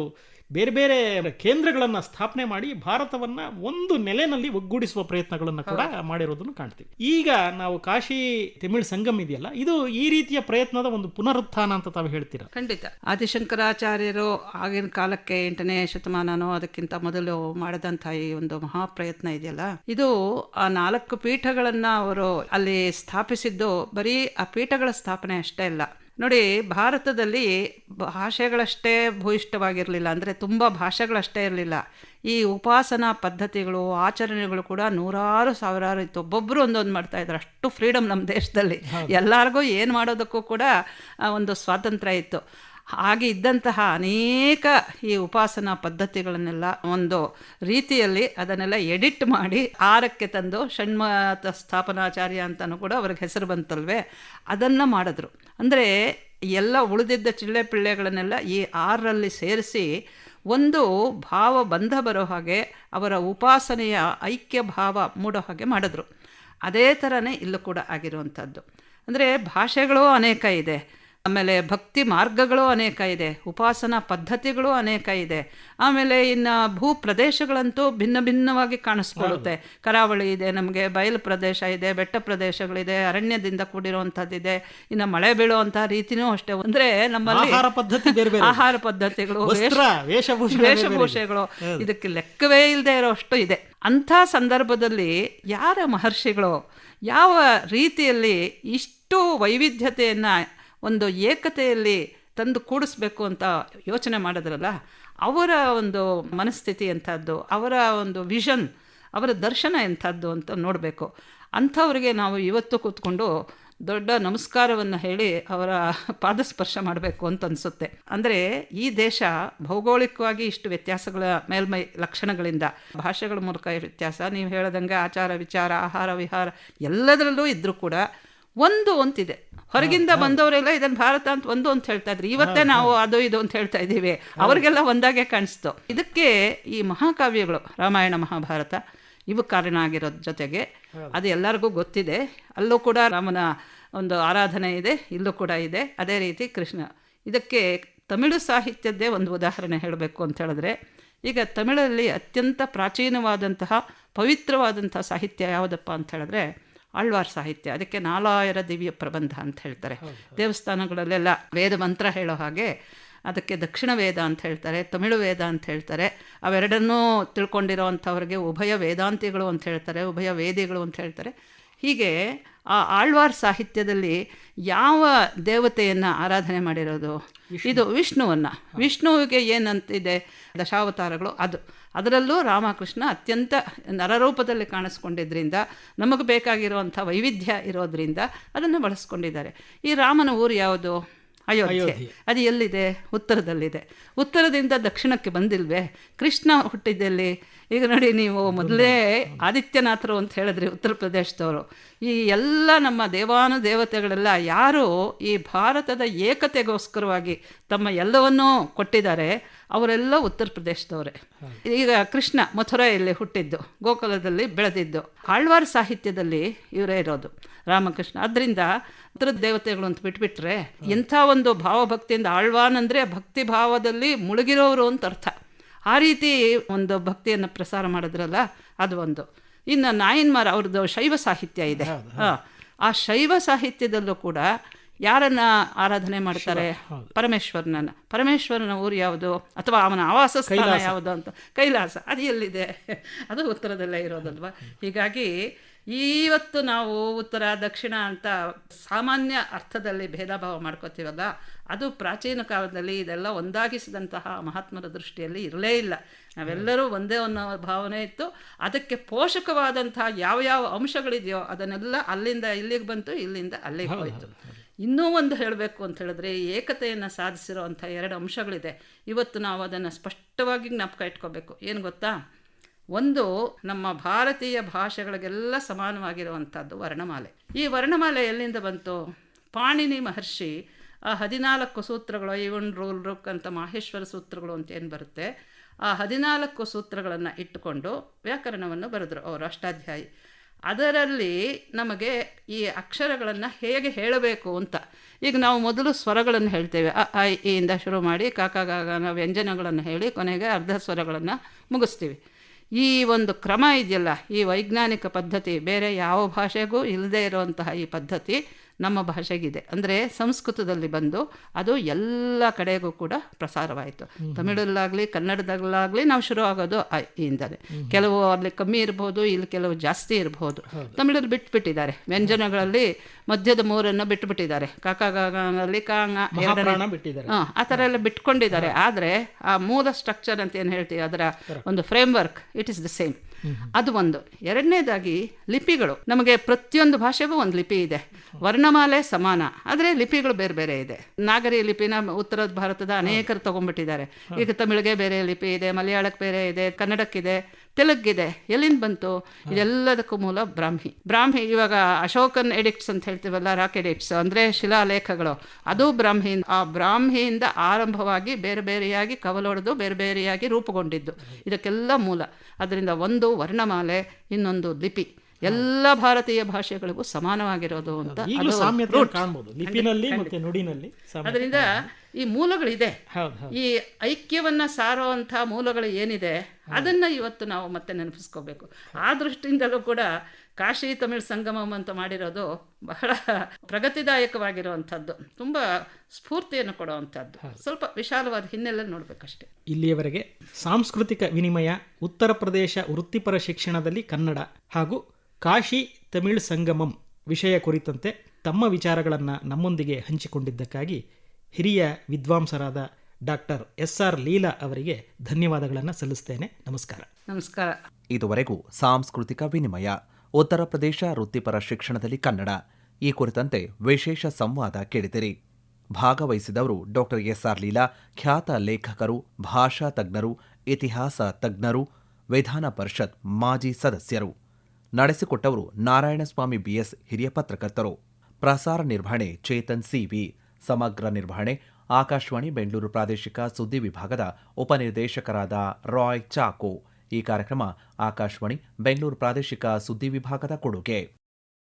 ಬೇರೆ ಬೇರೆ ಕೇಂದ್ರಗಳನ್ನು ಸ್ಥಾಪನೆ ಮಾಡಿ ಭಾರತವನ್ನು ಒಂದು ನೆಲೆನಲ್ಲಿ ಒಗ್ಗೂಡಿಸುವ ಪ್ರಯತ್ನಗಳನ್ನು ಕೂಡ ಮಾಡಿರೋದನ್ನು ಕಾಣ್ತೀವಿ. ಈಗ ನಾವು ಕಾಶಿ ತಮಿಳು ಸಂಗಮ್ ಇದೆಯಲ್ಲ ಇದು ಈ ರೀತಿಯ ಪ್ರಯತ್ನದ ಒಂದು ಪುನರುತ್ಥಾನ ಅಂತ ತಾವು ಹೇಳ್ತೀರಾ? ಖಂಡಿತ. ಆದಿಶಂಕರಾಚಾರ್ಯರು ಆಗಿನ ಕಾಲಕ್ಕೆ ಎಂಟನೇ ಶತಮಾನನೋ ಅದಕ್ಕಿಂತ ಮೊದಲು ಮಾಡಿದಂಥ ಈ ಒಂದು ಮಹಾಪ್ರಯತ್ನ ಇದೆಯಲ್ಲ ಇದು ಆ ನಾಲ್ಕು ಪೀಠಗಳನ್ನು ಅವರು ಅಲ್ಲಿ ಸ್ಥಾಪಿಸಿದ್ದು ಬರೀ ಆ ಪೀಠಗಳ ಸ್ಥಾಪನೆ ಅಷ್ಟೇ ಇಲ್ಲ ನೋಡಿ ಭಾರತದಲ್ಲಿ ಭಾಷೆಗಳಷ್ಟೇ ಭೂಯಿಷ್ಠವಾಗಿರಲಿಲ್ಲ ಅಂದರೆ ತುಂಬ ಭಾಷೆಗಳಷ್ಟೇ ಇರಲಿಲ್ಲ. ಈ ಉಪಾಸನಾ ಪದ್ಧತಿಗಳು ಆಚರಣೆಗಳು ಕೂಡ ನೂರಾರು ಸಾವಿರಾರು ಇತ್ತು. ಒಬ್ಬೊಬ್ಬರು ಒಂದೊಂದು ಮಾಡ್ತಾ ಇದ್ರು. ಅಷ್ಟು ಫ್ರೀಡಮ್ ನಮ್ಮ ದೇಶದಲ್ಲಿ. ಎಲ್ಲರಿಗೂ ಏನು ಮಾಡೋದಕ್ಕೂ ಕೂಡ ಒಂದು ಸ್ವಾತಂತ್ರ್ಯ ಇತ್ತು. ಹಾಗೆ ಇದ್ದಂತಹ ಅನೇಕ ಈ ಉಪಾಸನಾ ಪದ್ಧತಿಗಳನ್ನೆಲ್ಲ ಒಂದು ರೀತಿಯಲ್ಲಿ ಅದನ್ನೆಲ್ಲ ಎಡಿಟ್ ಮಾಡಿ ಆರಕ್ಕೆ ತಂದು ಷಣ್ಮತ ಸ್ಥಾಪನಾಚಾರ್ಯ ಅಂತಲೂ ಕೂಡ ಅವ್ರಿಗೆ ಹೆಸರು ಬಂತಲ್ವೇ, ಅದನ್ನು ಮಾಡಿದ್ರು. ಅಂದರೆ ಎಲ್ಲ ಉಳಿದಿದ್ದ ಚಿಳ್ಳೆ ಪಿಳ್ಳೆಗಳನ್ನೆಲ್ಲ ಈ ಆರರಲ್ಲಿ ಸೇರಿಸಿ ಒಂದು ಭಾವ ಬಂಧ ಬರೋ ಹಾಗೆ ಅವರ ಉಪಾಸನೆಯ ಐಕ್ಯ ಭಾವ ಮೂಡೋ ಹಾಗೆ ಮಾಡಿದ್ರು. ಅದೇ ಥರನೇ ಇಲ್ಲೂ ಕೂಡ ಆಗಿರುವಂಥದ್ದು. ಅಂದರೆ ಭಾಷೆಗಳು ಅನೇಕ ಇದೆ. ಆಮೇಲೆ ಭಕ್ತಿ ಮಾರ್ಗಗಳು ಅನೇಕ ಇದೆ ಉಪಾಸನಾ ಪದ್ಧತಿಗಳು ಅನೇಕ ಇದೆ. ಆಮೇಲೆ ಇನ್ನು ಭೂ ಪ್ರದೇಶಗಳಂತೂ ಭಿನ್ನ ಭಿನ್ನವಾಗಿ ಕಾಣಿಸ್ಕೊಳ್ಳುತ್ತೆ ಕರಾವಳಿ ಇದೆ ನಮಗೆ ಬಯಲು ಪ್ರದೇಶ ಇದೆ ಬೆಟ್ಟ ಪ್ರದೇಶಗಳಿದೆ ಅರಣ್ಯದಿಂದ ಕೂಡಿರುವಂಥದ್ದಿದೆ ಇನ್ನು ಮಳೆ ಬೀಳುವಂತಹ ರೀತಿನೂ ಅಷ್ಟೇ. ಅಂದರೆ ನಮ್ಮಲ್ಲಿ ಆಹಾರ ಪದ್ಧತಿ ಆಹಾರ ಪದ್ಧತಿಗಳು ವೇಷಭೂಷೆಗಳು ಇದಕ್ಕೆ ಲೆಕ್ಕವೇ ಇಲ್ಲದೆ ಇರೋಷ್ಟು ಇದೆ. ಅಂಥ ಸಂದರ್ಭದಲ್ಲಿ ಯಾರ ಮಹರ್ಷಿಗಳು ಯಾವ ರೀತಿಯಲ್ಲಿ ಇಷ್ಟು ವೈವಿಧ್ಯತೆಯನ್ನು ಒಂದು ಏಕತೆಯಲ್ಲಿ ತಂದು ಕೂಡಿಸ್ಬೇಕು ಅಂತ ಯೋಚನೆ ಮಾಡಿದ್ರಲ್ಲ, ಅವರ ಒಂದು ಮನಸ್ಥಿತಿ ಎಂಥದ್ದು, ಅವರ ಒಂದು ವಿಷನ್, ಅವರ ದರ್ಶನ ಎಂಥದ್ದು ಅಂತ ನೋಡಬೇಕು. ಅಂಥವ್ರಿಗೆ ನಾವು ಇವತ್ತು ಕೂತ್ಕೊಂಡು ದೊಡ್ಡ ನಮಸ್ಕಾರವನ್ನು ಹೇಳಿ ಅವರ ಪಾದಸ್ಪರ್ಶ ಮಾಡಬೇಕು ಅಂತ ಅನಿಸುತ್ತೆ. ಅಂದರೆ ಈ ದೇಶ ಭೌಗೋಳಿಕವಾಗಿ ಇಷ್ಟು ವ್ಯತ್ಯಾಸಗಳ ಮೇಲ್ಮೈ ಲಕ್ಷಣಗಳಿಂದ, ಭಾಷೆಗಳ ಮೂಲಕ ವ್ಯತ್ಯಾಸ, ನೀವು ಹೇಳದಂಗೆ ಆಚಾರ ವಿಚಾರ, ಆಹಾರ ವಿಹಾರ, ಎಲ್ಲದರಲ್ಲೂ ಇದ್ದರೂ ಕೂಡ ಒಂದು ಅಂತಿದೆ ಹೊರಗಿಂದ ಬಂದವರೆಲ್ಲ ಇದನ್ನು ಭಾರತ ಅಂತ ಒಂದು ಅಂತ ಹೇಳ್ತಾ ಇದ್ರು ಇವತ್ತೇ ನಾವು ಅದು ಇದು ಅಂತ ಹೇಳ್ತಾ ಇದ್ದೀವಿ. ಅವರಿಗೆಲ್ಲ ಒಂದಾಗೆ ಕಾಣಿಸ್ತು. ಇದಕ್ಕೆ ಈ ಮಹಾಕಾವ್ಯಗಳು ರಾಮಾಯಣ ಮಹಾಭಾರತ ಇವು ಕಾರಣ ಆಗಿರೋದ್ರ ಜೊತೆಗೆ ಅದು ಎಲ್ಲರಿಗೂ ಗೊತ್ತಿದೆ. ಅಲ್ಲೂ ಕೂಡ ರಾಮನ ಒಂದು ಆರಾಧನೆ ಇದೆ ಇಲ್ಲೂ ಕೂಡ ಇದೆ. ಅದೇ ರೀತಿ ಕೃಷ್ಣ. ಇದಕ್ಕೆ ತಮಿಳು ಸಾಹಿತ್ಯದ್ದೇ ಒಂದು ಉದಾಹರಣೆ ಹೇಳಬೇಕು ಅಂತ ಹೇಳಿದ್ರೆ ಈಗ ತಮಿಳಲ್ಲಿ ಅತ್ಯಂತ ಪ್ರಾಚೀನವಾದಂತಹ ಪವಿತ್ರವಾದಂತಹ ಸಾಹಿತ್ಯ ಯಾವುದಪ್ಪ ಅಂತ ಹೇಳಿದ್ರೆ ಆಳ್ವಾರ್ ಸಾಹಿತ್ಯ. ಅದಕ್ಕೆ ನಾಲಾಯರ ದಿವ್ಯ ಪ್ರಬಂಧ ಅಂತ ಹೇಳ್ತಾರೆ. ದೇವಸ್ಥಾನಗಳಲ್ಲೆಲ್ಲ ವೇದ ಮಂತ್ರ ಹೇಳೋ ಹಾಗೆ ಅದಕ್ಕೆ ದಕ್ಷಿಣ ವೇದ ಅಂತ ಹೇಳ್ತಾರೆ ತಮಿಳು ವೇದ ಅಂತ ಹೇಳ್ತಾರೆ. ಅವೆರಡನ್ನೂ ತಿಳ್ಕೊಂಡಿರೋ ಅಂಥವ್ರಿಗೆ ಉಭಯ ವೇದಾಂತಿಗಳು ಅಂತ ಹೇಳ್ತಾರೆ ಉಭಯ ವೇದಿಗಳು ಅಂತ ಹೇಳ್ತಾರೆ. ಹೀಗೆ ಆ ಆಳ್ವಾರ್ ಸಾಹಿತ್ಯದಲ್ಲಿ ಯಾವ ದೇವತೆಯನ್ನು ಆರಾಧನೆ ಮಾಡಿರೋದು? ಇದು ವಿಷ್ಣುವನ್ನು. ವಿಷ್ಣುವಿಗೆ ಏನಂತಿದೆ ದಶಾವತಾರಗಳು? ಅದು. ಅದರಲ್ಲೂ ರಾಮಕೃಷ್ಣ ಅತ್ಯಂತ ನರರೂಪದಲ್ಲಿ ಕಾಣಿಸ್ಕೊಂಡಿದ್ದರಿಂದ ನಮಗೆ ಬೇಕಾಗಿರುವಂಥ ವೈವಿಧ್ಯ ಇರೋದ್ರಿಂದ ಅದನ್ನು ಬಳಸ್ಕೊಂಡಿದ್ದಾರೆ. ಈ ರಾಮನ ಊರು ಯಾವುದು? ಅಯೋಧ್ಯೆ. ಅದು ಎಲ್ಲಿದೆ? ಉತ್ತರದಲ್ಲಿದೆ. ಉತ್ತರದಿಂದ ದಕ್ಷಿಣಕ್ಕೆ ಬಂದಿಲ್ವೇ? ಕೃಷ್ಣ ಹುಟ್ಟಿದ್ದಲ್ಲಿ? ಈಗ ನೋಡಿ ನೀವು ಮೊದಲೇ ಆದಿತ್ಯನಾಥರು ಅಂತ ಹೇಳಿದ್ರಿ ಉತ್ತರ ಪ್ರದೇಶದವರು. ಈ ಎಲ್ಲ ನಮ್ಮ ದೇವಾನು ದೇವತೆಗಳೆಲ್ಲ ಯಾರು ಈ ಭಾರತದ ಏಕತೆಗೋಸ್ಕರವಾಗಿ ತಮ್ಮ ಎಲ್ಲವನ್ನೂ ಕೊಟ್ಟಿದ್ದಾರೆ ಅವರೆಲ್ಲ ಉತ್ತರ ಪ್ರದೇಶದವರೇ. ಈಗ ಕೃಷ್ಣ ಮಥುರೆಯಲ್ಲಿ ಹುಟ್ಟಿದ್ದು ಗೋಕುಲದಲ್ಲಿ ಬೆಳೆದಿದ್ದು. ಆಳ್ವಾರ್ ಸಾಹಿತ್ಯದಲ್ಲಿ ಇವರೇ ಇರೋದು ರಾಮಕೃಷ್ಣ. ಅದರಿಂದ ಉತ್ತರ ದೇವತೆಗಳು ಅಂತ ಬಿಟ್ಬಿಟ್ರೆ ಇಂಥ ಒಂದು ಭಾವಭಕ್ತಿಯಿಂದ ಆಳ್ವಾನ್ ಅಂದರೆ ಭಕ್ತಿ ಭಾವದಲ್ಲಿ ಮುಳುಗಿರೋರು ಅಂತ ಅರ್ಥ. ಆ ರೀತಿ ಒಂದು ಭಕ್ತಿಯನ್ನು ಪ್ರಸಾರ ಮಾಡಿದ್ರಲ್ಲ ಅದು ಒಂದು. ಇನ್ನು ನಾಯನ್ಮಾರ್ ಅವ್ರದ್ದು ಶೈವ ಸಾಹಿತ್ಯ ಇದೆ. ಆ ಶೈವ ಸಾಹಿತ್ಯದಲ್ಲೂ ಕೂಡ ಯಾರನ್ನ ಆರಾಧನೆ ಮಾಡ್ತಾರೆ? ಪರಮೇಶ್ವರನನ್ನ ಪರಮೇಶ್ವರನ ಊರು ಯಾವುದು? ಅಥವಾ ಅವನ ಆವಾಸ ಸ್ಥಾನ ಯಾವುದು ಅಂತ? ಕೈಲಾಸ. ಅದು ಎಲ್ಲಿದೆ? ಅದು ಉತ್ತರದಲ್ಲೇ ಇರೋದಲ್ವಾ? ಹೀಗಾಗಿ ಇವತ್ತು ನಾವು ಉತ್ತರ ದಕ್ಷಿಣ ಅಂತ ಸಾಮಾನ್ಯ ಅರ್ಥದಲ್ಲಿ ಭೇದ ಭಾವ ಮಾಡ್ಕೋತೀವಲ್ಲ ಅದು ಪ್ರಾಚೀನ ಕಾಲದಲ್ಲಿ ಇದೆಲ್ಲ ಒಂದಾಗಿಸಿದಂತಹ ಮಹಾತ್ಮರ ದೃಷ್ಟಿಯಲ್ಲಿ ಇರಲೇ ಇಲ್ಲ. ನಾವೆಲ್ಲರೂ ಒಂದೇ ಅನ್ನೋ ಭಾವನೆ ಇತ್ತು. ಅದಕ್ಕೆ ಪೋಷಕವಾದಂತಹ ಯಾವ ಯಾವ ಅಂಶಗಳಿದೆಯೋ ಅದನ್ನೆಲ್ಲ ಅಲ್ಲಿಂದ ಇಲ್ಲಿಗೆ ಬಂತು ಇಲ್ಲಿಂದ ಅಲ್ಲಿಗೆ ಹೋಯಿತು. ಇನ್ನೂ ಒಂದು ಹೇಳಬೇಕು ಅಂತ ಹೇಳಿದ್ರೆ ಏಕತೆಯನ್ನು ಸಾಧಿಸಿರೋವಂಥ ಎರಡು ಅಂಶಗಳಿದೆ. ಇವತ್ತು ನಾವು ಅದನ್ನು ಸ್ಪಷ್ಟವಾಗಿ ಜ್ಞಾಪಕ ಇಟ್ಕೋಬೇಕು. ಏನು ಗೊತ್ತಾ? ಒಂದು ನಮ್ಮ ಭಾರತೀಯ ಭಾಷೆಗಳಿಗೆಲ್ಲ ಸಮಾನವಾಗಿರುವಂಥದ್ದು ವರ್ಣಮಾಲೆ. ಈ ವರ್ಣಮಾಲೆ ಎಲ್ಲಿಂದ ಬಂತು? ಪಾಣಿನಿ ಮಹರ್ಷಿ ಆ ಹದಿನಾಲ್ಕು ಸೂತ್ರಗಳು ಐವನ್ ರೂಲ್ ರುಕ್ ಅಂತ ಮಾಹೇಶ್ವರ ಸೂತ್ರಗಳು ಅಂತ ಏನು ಬರುತ್ತೆ? ಆ ಹದಿನಾಲ್ಕು ಸೂತ್ರಗಳನ್ನು ಇಟ್ಟುಕೊಂಡು ವ್ಯಾಕರಣವನ್ನು ಬರೆದರು ಅವರು ಅಷ್ಟಾಧ್ಯಾಯಿ. ಅದರಲ್ಲಿ ನಮಗೆ ಈ ಅಕ್ಷರಗಳನ್ನು ಹೇಗೆ ಹೇಳಬೇಕು ಅಂತ. ಈಗ ನಾವು ಮೊದಲು ಸ್ವರಗಳನ್ನು ಹೇಳ್ತೇವೆ. ಅ ಇ ಇಂದ ಶುರು ಮಾಡಿ ಕಾಕಾಗ ವ್ಯಂಜನಗಳನ್ನು ಹೇಳಿ ಕೊನೆಗೆ ಅರ್ಧ ಸ್ವರಗಳನ್ನು ಮುಗಿಸ್ತೀವಿ. ಈ ಒಂದು ಕ್ರಮ ಇದೆಯಲ್ಲ ಈ ವೈಜ್ಞಾನಿಕ ಪದ್ಧತಿ ಬೇರೆ ಯಾವ ಭಾಷೆಗೂ ಇಲ್ಲದೇ ಇರುವಂತಹ ಈ ಪದ್ಧತಿ ನಮ್ಮ ಭಾಷೆಗಿದೆ. ಅಂದರೆ ಸಂಸ್ಕೃತದಲ್ಲಿ ಬಂದು ಅದು ಎಲ್ಲ ಕಡೆಗೂ ಕೂಡ ಪ್ರಸಾರವಾಯಿತು. ತಮಿಳಲ್ಲಾಗಲಿ ಕನ್ನಡದಲ್ಲಾಗಲಿ ನಾವು ಶುರು ಆಗೋದು ಇಂದಲೇ. ಕೆಲವು ಅಲ್ಲಿ ಕಮ್ಮಿ ಇರ್ಬೋದು ಇಲ್ಲಿ ಕೆಲವು ಜಾಸ್ತಿ ಇರಬಹುದು ತಮಿಳಲ್ಲಿ ಬಿಟ್ಬಿಟ್ಟಿದ್ದಾರೆ. ವ್ಯಂಜನಗಳಲ್ಲಿ ಮಧ್ಯದ ಮೂರನ್ನು ಬಿಟ್ಬಿಟ್ಟಿದ್ದಾರೆ. ಕಾಕ ಗಾಗನಲ್ಲಿ ಕಾಂಗ ಹಾಂ ಆ ಥರ ಎಲ್ಲ ಬಿಟ್ಕೊಂಡಿದ್ದಾರೆ. ಆದರೆ ಆ ಮೂಲ ಸ್ಟ್ರಕ್ಚರ್ ಅಂತ ಏನು ಹೇಳ್ತೀವಿ ಅದರ ಒಂದು framework it is the same ಅದು ಒಂದು. ಎರಡನೇದಾಗಿ ಲಿಪಿಗಳು. ನಮಗೆ ಪ್ರತಿಯೊಂದು ಭಾಷೆಗೂ ಒಂದು ಲಿಪಿ ಇದೆ. ವರ್ಣಮಾಲೆ ಸಮಾನ ಆದರೆ ಲಿಪಿಗಳು ಬೇರೆ ಬೇರೆ ಇದೆ. ನಾಗರಿ ಲಿಪಿನ ಉತ್ತರ ಭಾರತದ ಅನೇಕರು ತಗೊಂಡ್ಬಿಟ್ಟಿದ್ದಾರೆ. ಈಗ ತಮಿಳಿಗೆ ಬೇರೆ ಲಿಪಿ ಇದೆ ಮಲಯಾಳಕ್ಕೆ ಬೇರೆ ಇದೆ ಕನ್ನಡಕ್ಕಿದೆ ತೆಲುಗಿದೆ ಎಲ್ಲಿಂದ ಬಂತು? ಇದೆಲ್ಲದಕ್ಕೂ ಮೂಲ ಬ್ರಾಹ್ಮಿ. ಬ್ರಾಹ್ಮಿ ಇವಾಗ ಅಶೋಕನ್ ಎಡಿಕ್ಟ್ಸ್ ಅಂತ ಹೇಳ್ತೀವಲ್ಲ ರಾಕ್ ಎಡಿಕ್ಟ್ಸ್ ಅಂದರೆ ಶಿಲಾಲೇಖಗಳು. ಅದು ಬ್ರಾಹ್ಮಿ ಆ ಬ್ರಾಹ್ಮಿಯಿಂದ ಆರಂಭವಾಗಿ ಬೇರೆ ಬೇರೆಯಾಗಿ ಕವಲೊಡೆದು ಬೇರೆ ಬೇರೆಯಾಗಿ ರೂಪುಗೊಂಡಿದ್ದು. ಇದಕ್ಕೆಲ್ಲ ಮೂಲ. ಅದರಿಂದ ಒಂದು ವರ್ಣಮಾಲೆ ಇನ್ನೊಂದು ಲಿಪಿ. ಎಲ್ಲ ಭಾರತೀಯ ಭಾಷೆಗಳಿಗೂ ಸಮಾನವಾಗಿರೋದು ಅಂತ ಅದರಿಂದ ಈ ಮೂಲಗಳಿದೆ. ಈ ಐಕ್ಯವನ್ನ ಸಾರುವಂತಹ ಮೂಲಗಳು ಏನಿದೆ ಅದನ್ನ ಇವತ್ತು ನಾವು ಮತ್ತೆ ನೆನಪಿಸ್ಕೋಬೇಕು. ಆ ದೃಷ್ಟಿಯಿಂದಲೂ ಕೂಡ ಕಾಶಿ ತಮಿಳ್ ಸಂಗಮಂ ಅಂತ ಮಾಡಿರೋದು ಬಹಳ ಪ್ರಗತಿದಾಯಕವಾಗಿರುವಂಥದ್ದು. ತುಂಬ ಸ್ಫೂರ್ತಿಯನ್ನು ಕೊಡುವಂಥದ್ದು. ಸ್ವಲ್ಪ ವಿಶಾಲವಾದ ಹಿನ್ನೆಲೆ ನೋಡ್ಬೇಕಷ್ಟೇ. ಇಲ್ಲಿಯವರೆಗೆ ಸಾಂಸ್ಕೃತಿಕ ವಿನಿಮಯ ಉತ್ತರ ಪ್ರದೇಶ ವೃತ್ತಿಪರ ಶಿಕ್ಷಣದಲ್ಲಿ ಕನ್ನಡ ಹಾಗೂ ಕಾಶಿ ತಮಿಳ್ ಸಂಗಮಂ ವಿಷಯ ಕುರಿತಂತೆ ತಮ್ಮ ವಿಚಾರಗಳನ್ನು ನಮ್ಮೊಂದಿಗೆ ಹಂಚಿಕೊಂಡಿದ್ದಕ್ಕಾಗಿ ಹಿರಿಯ ವಿದ್ವಾಂಸರಾದ ಡಾಕ್ಟರ್ ಎಸ್ ಆರ್ ಲೀಲಾ ಅವರಿಗೆ ಧನ್ಯವಾದಗಳನ್ನು ಸಲ್ಲಿಸ್ತೇನೆ. ನಮಸ್ಕಾರ. ನಮಸ್ಕಾರ. ಇದುವರೆಗೂ ಸಾಂಸ್ಕೃತಿಕ ವಿನಿಮಯ ಉತ್ತರ ಪ್ರದೇಶ ವೃತ್ತಿಪರ ಶಿಕ್ಷಣದಲ್ಲಿ ಕನ್ನಡ ಈ ಕುರಿತಂತೆ ವಿಶೇಷ ಸಂವಾದ ಕೇಳಿದಿರಿ. ಭಾಗವಹಿಸಿದವರು ಡಾಕ್ಟರ್ ಎಸ್ ಆರ್ ಲೀಲಾ ಖ್ಯಾತ ಲೇಖಕರು ಭಾಷಾ ತಜ್ಞರು ಇತಿಹಾಸ ತಜ್ಞರು ವಿಧಾನ ಪರಿಷತ್ ಮಾಜಿ ಸದಸ್ಯರು. ನಡೆಸಿಕೊಟ್ಟವರು ನಾರಾಯಣಸ್ವಾಮಿ ಬಿಎಸ್ ಹಿರಿಯ ಪತ್ರಕರ್ತರು. ಪ್ರಸಾರ ನಿರ್ವಹಣೆ, ಚೇತನ್ ಸಿವಿ. ಸಮಗ್ರ ನಿರ್ವಹಣೆ, ಆಕಾಶವಾಣಿ ಬೆಂಗಳೂರು ಪ್ರಾದೇಶಿಕ ಸುದ್ದಿ ವಿಭಾಗದ ಉಪನಿರ್ದೇಶಕರಾದ ರಾಯ್ ಚಾಕೋ. ಈ ಕಾರ್ಯಕ್ರಮ ಆಕಾಶವಾಣಿ ಬೆಂಗಳೂರು ಪ್ರಾದೇಶಿಕ ಸುದ್ದಿ ವಿಭಾಗದ ಕೊಡುಗೆ.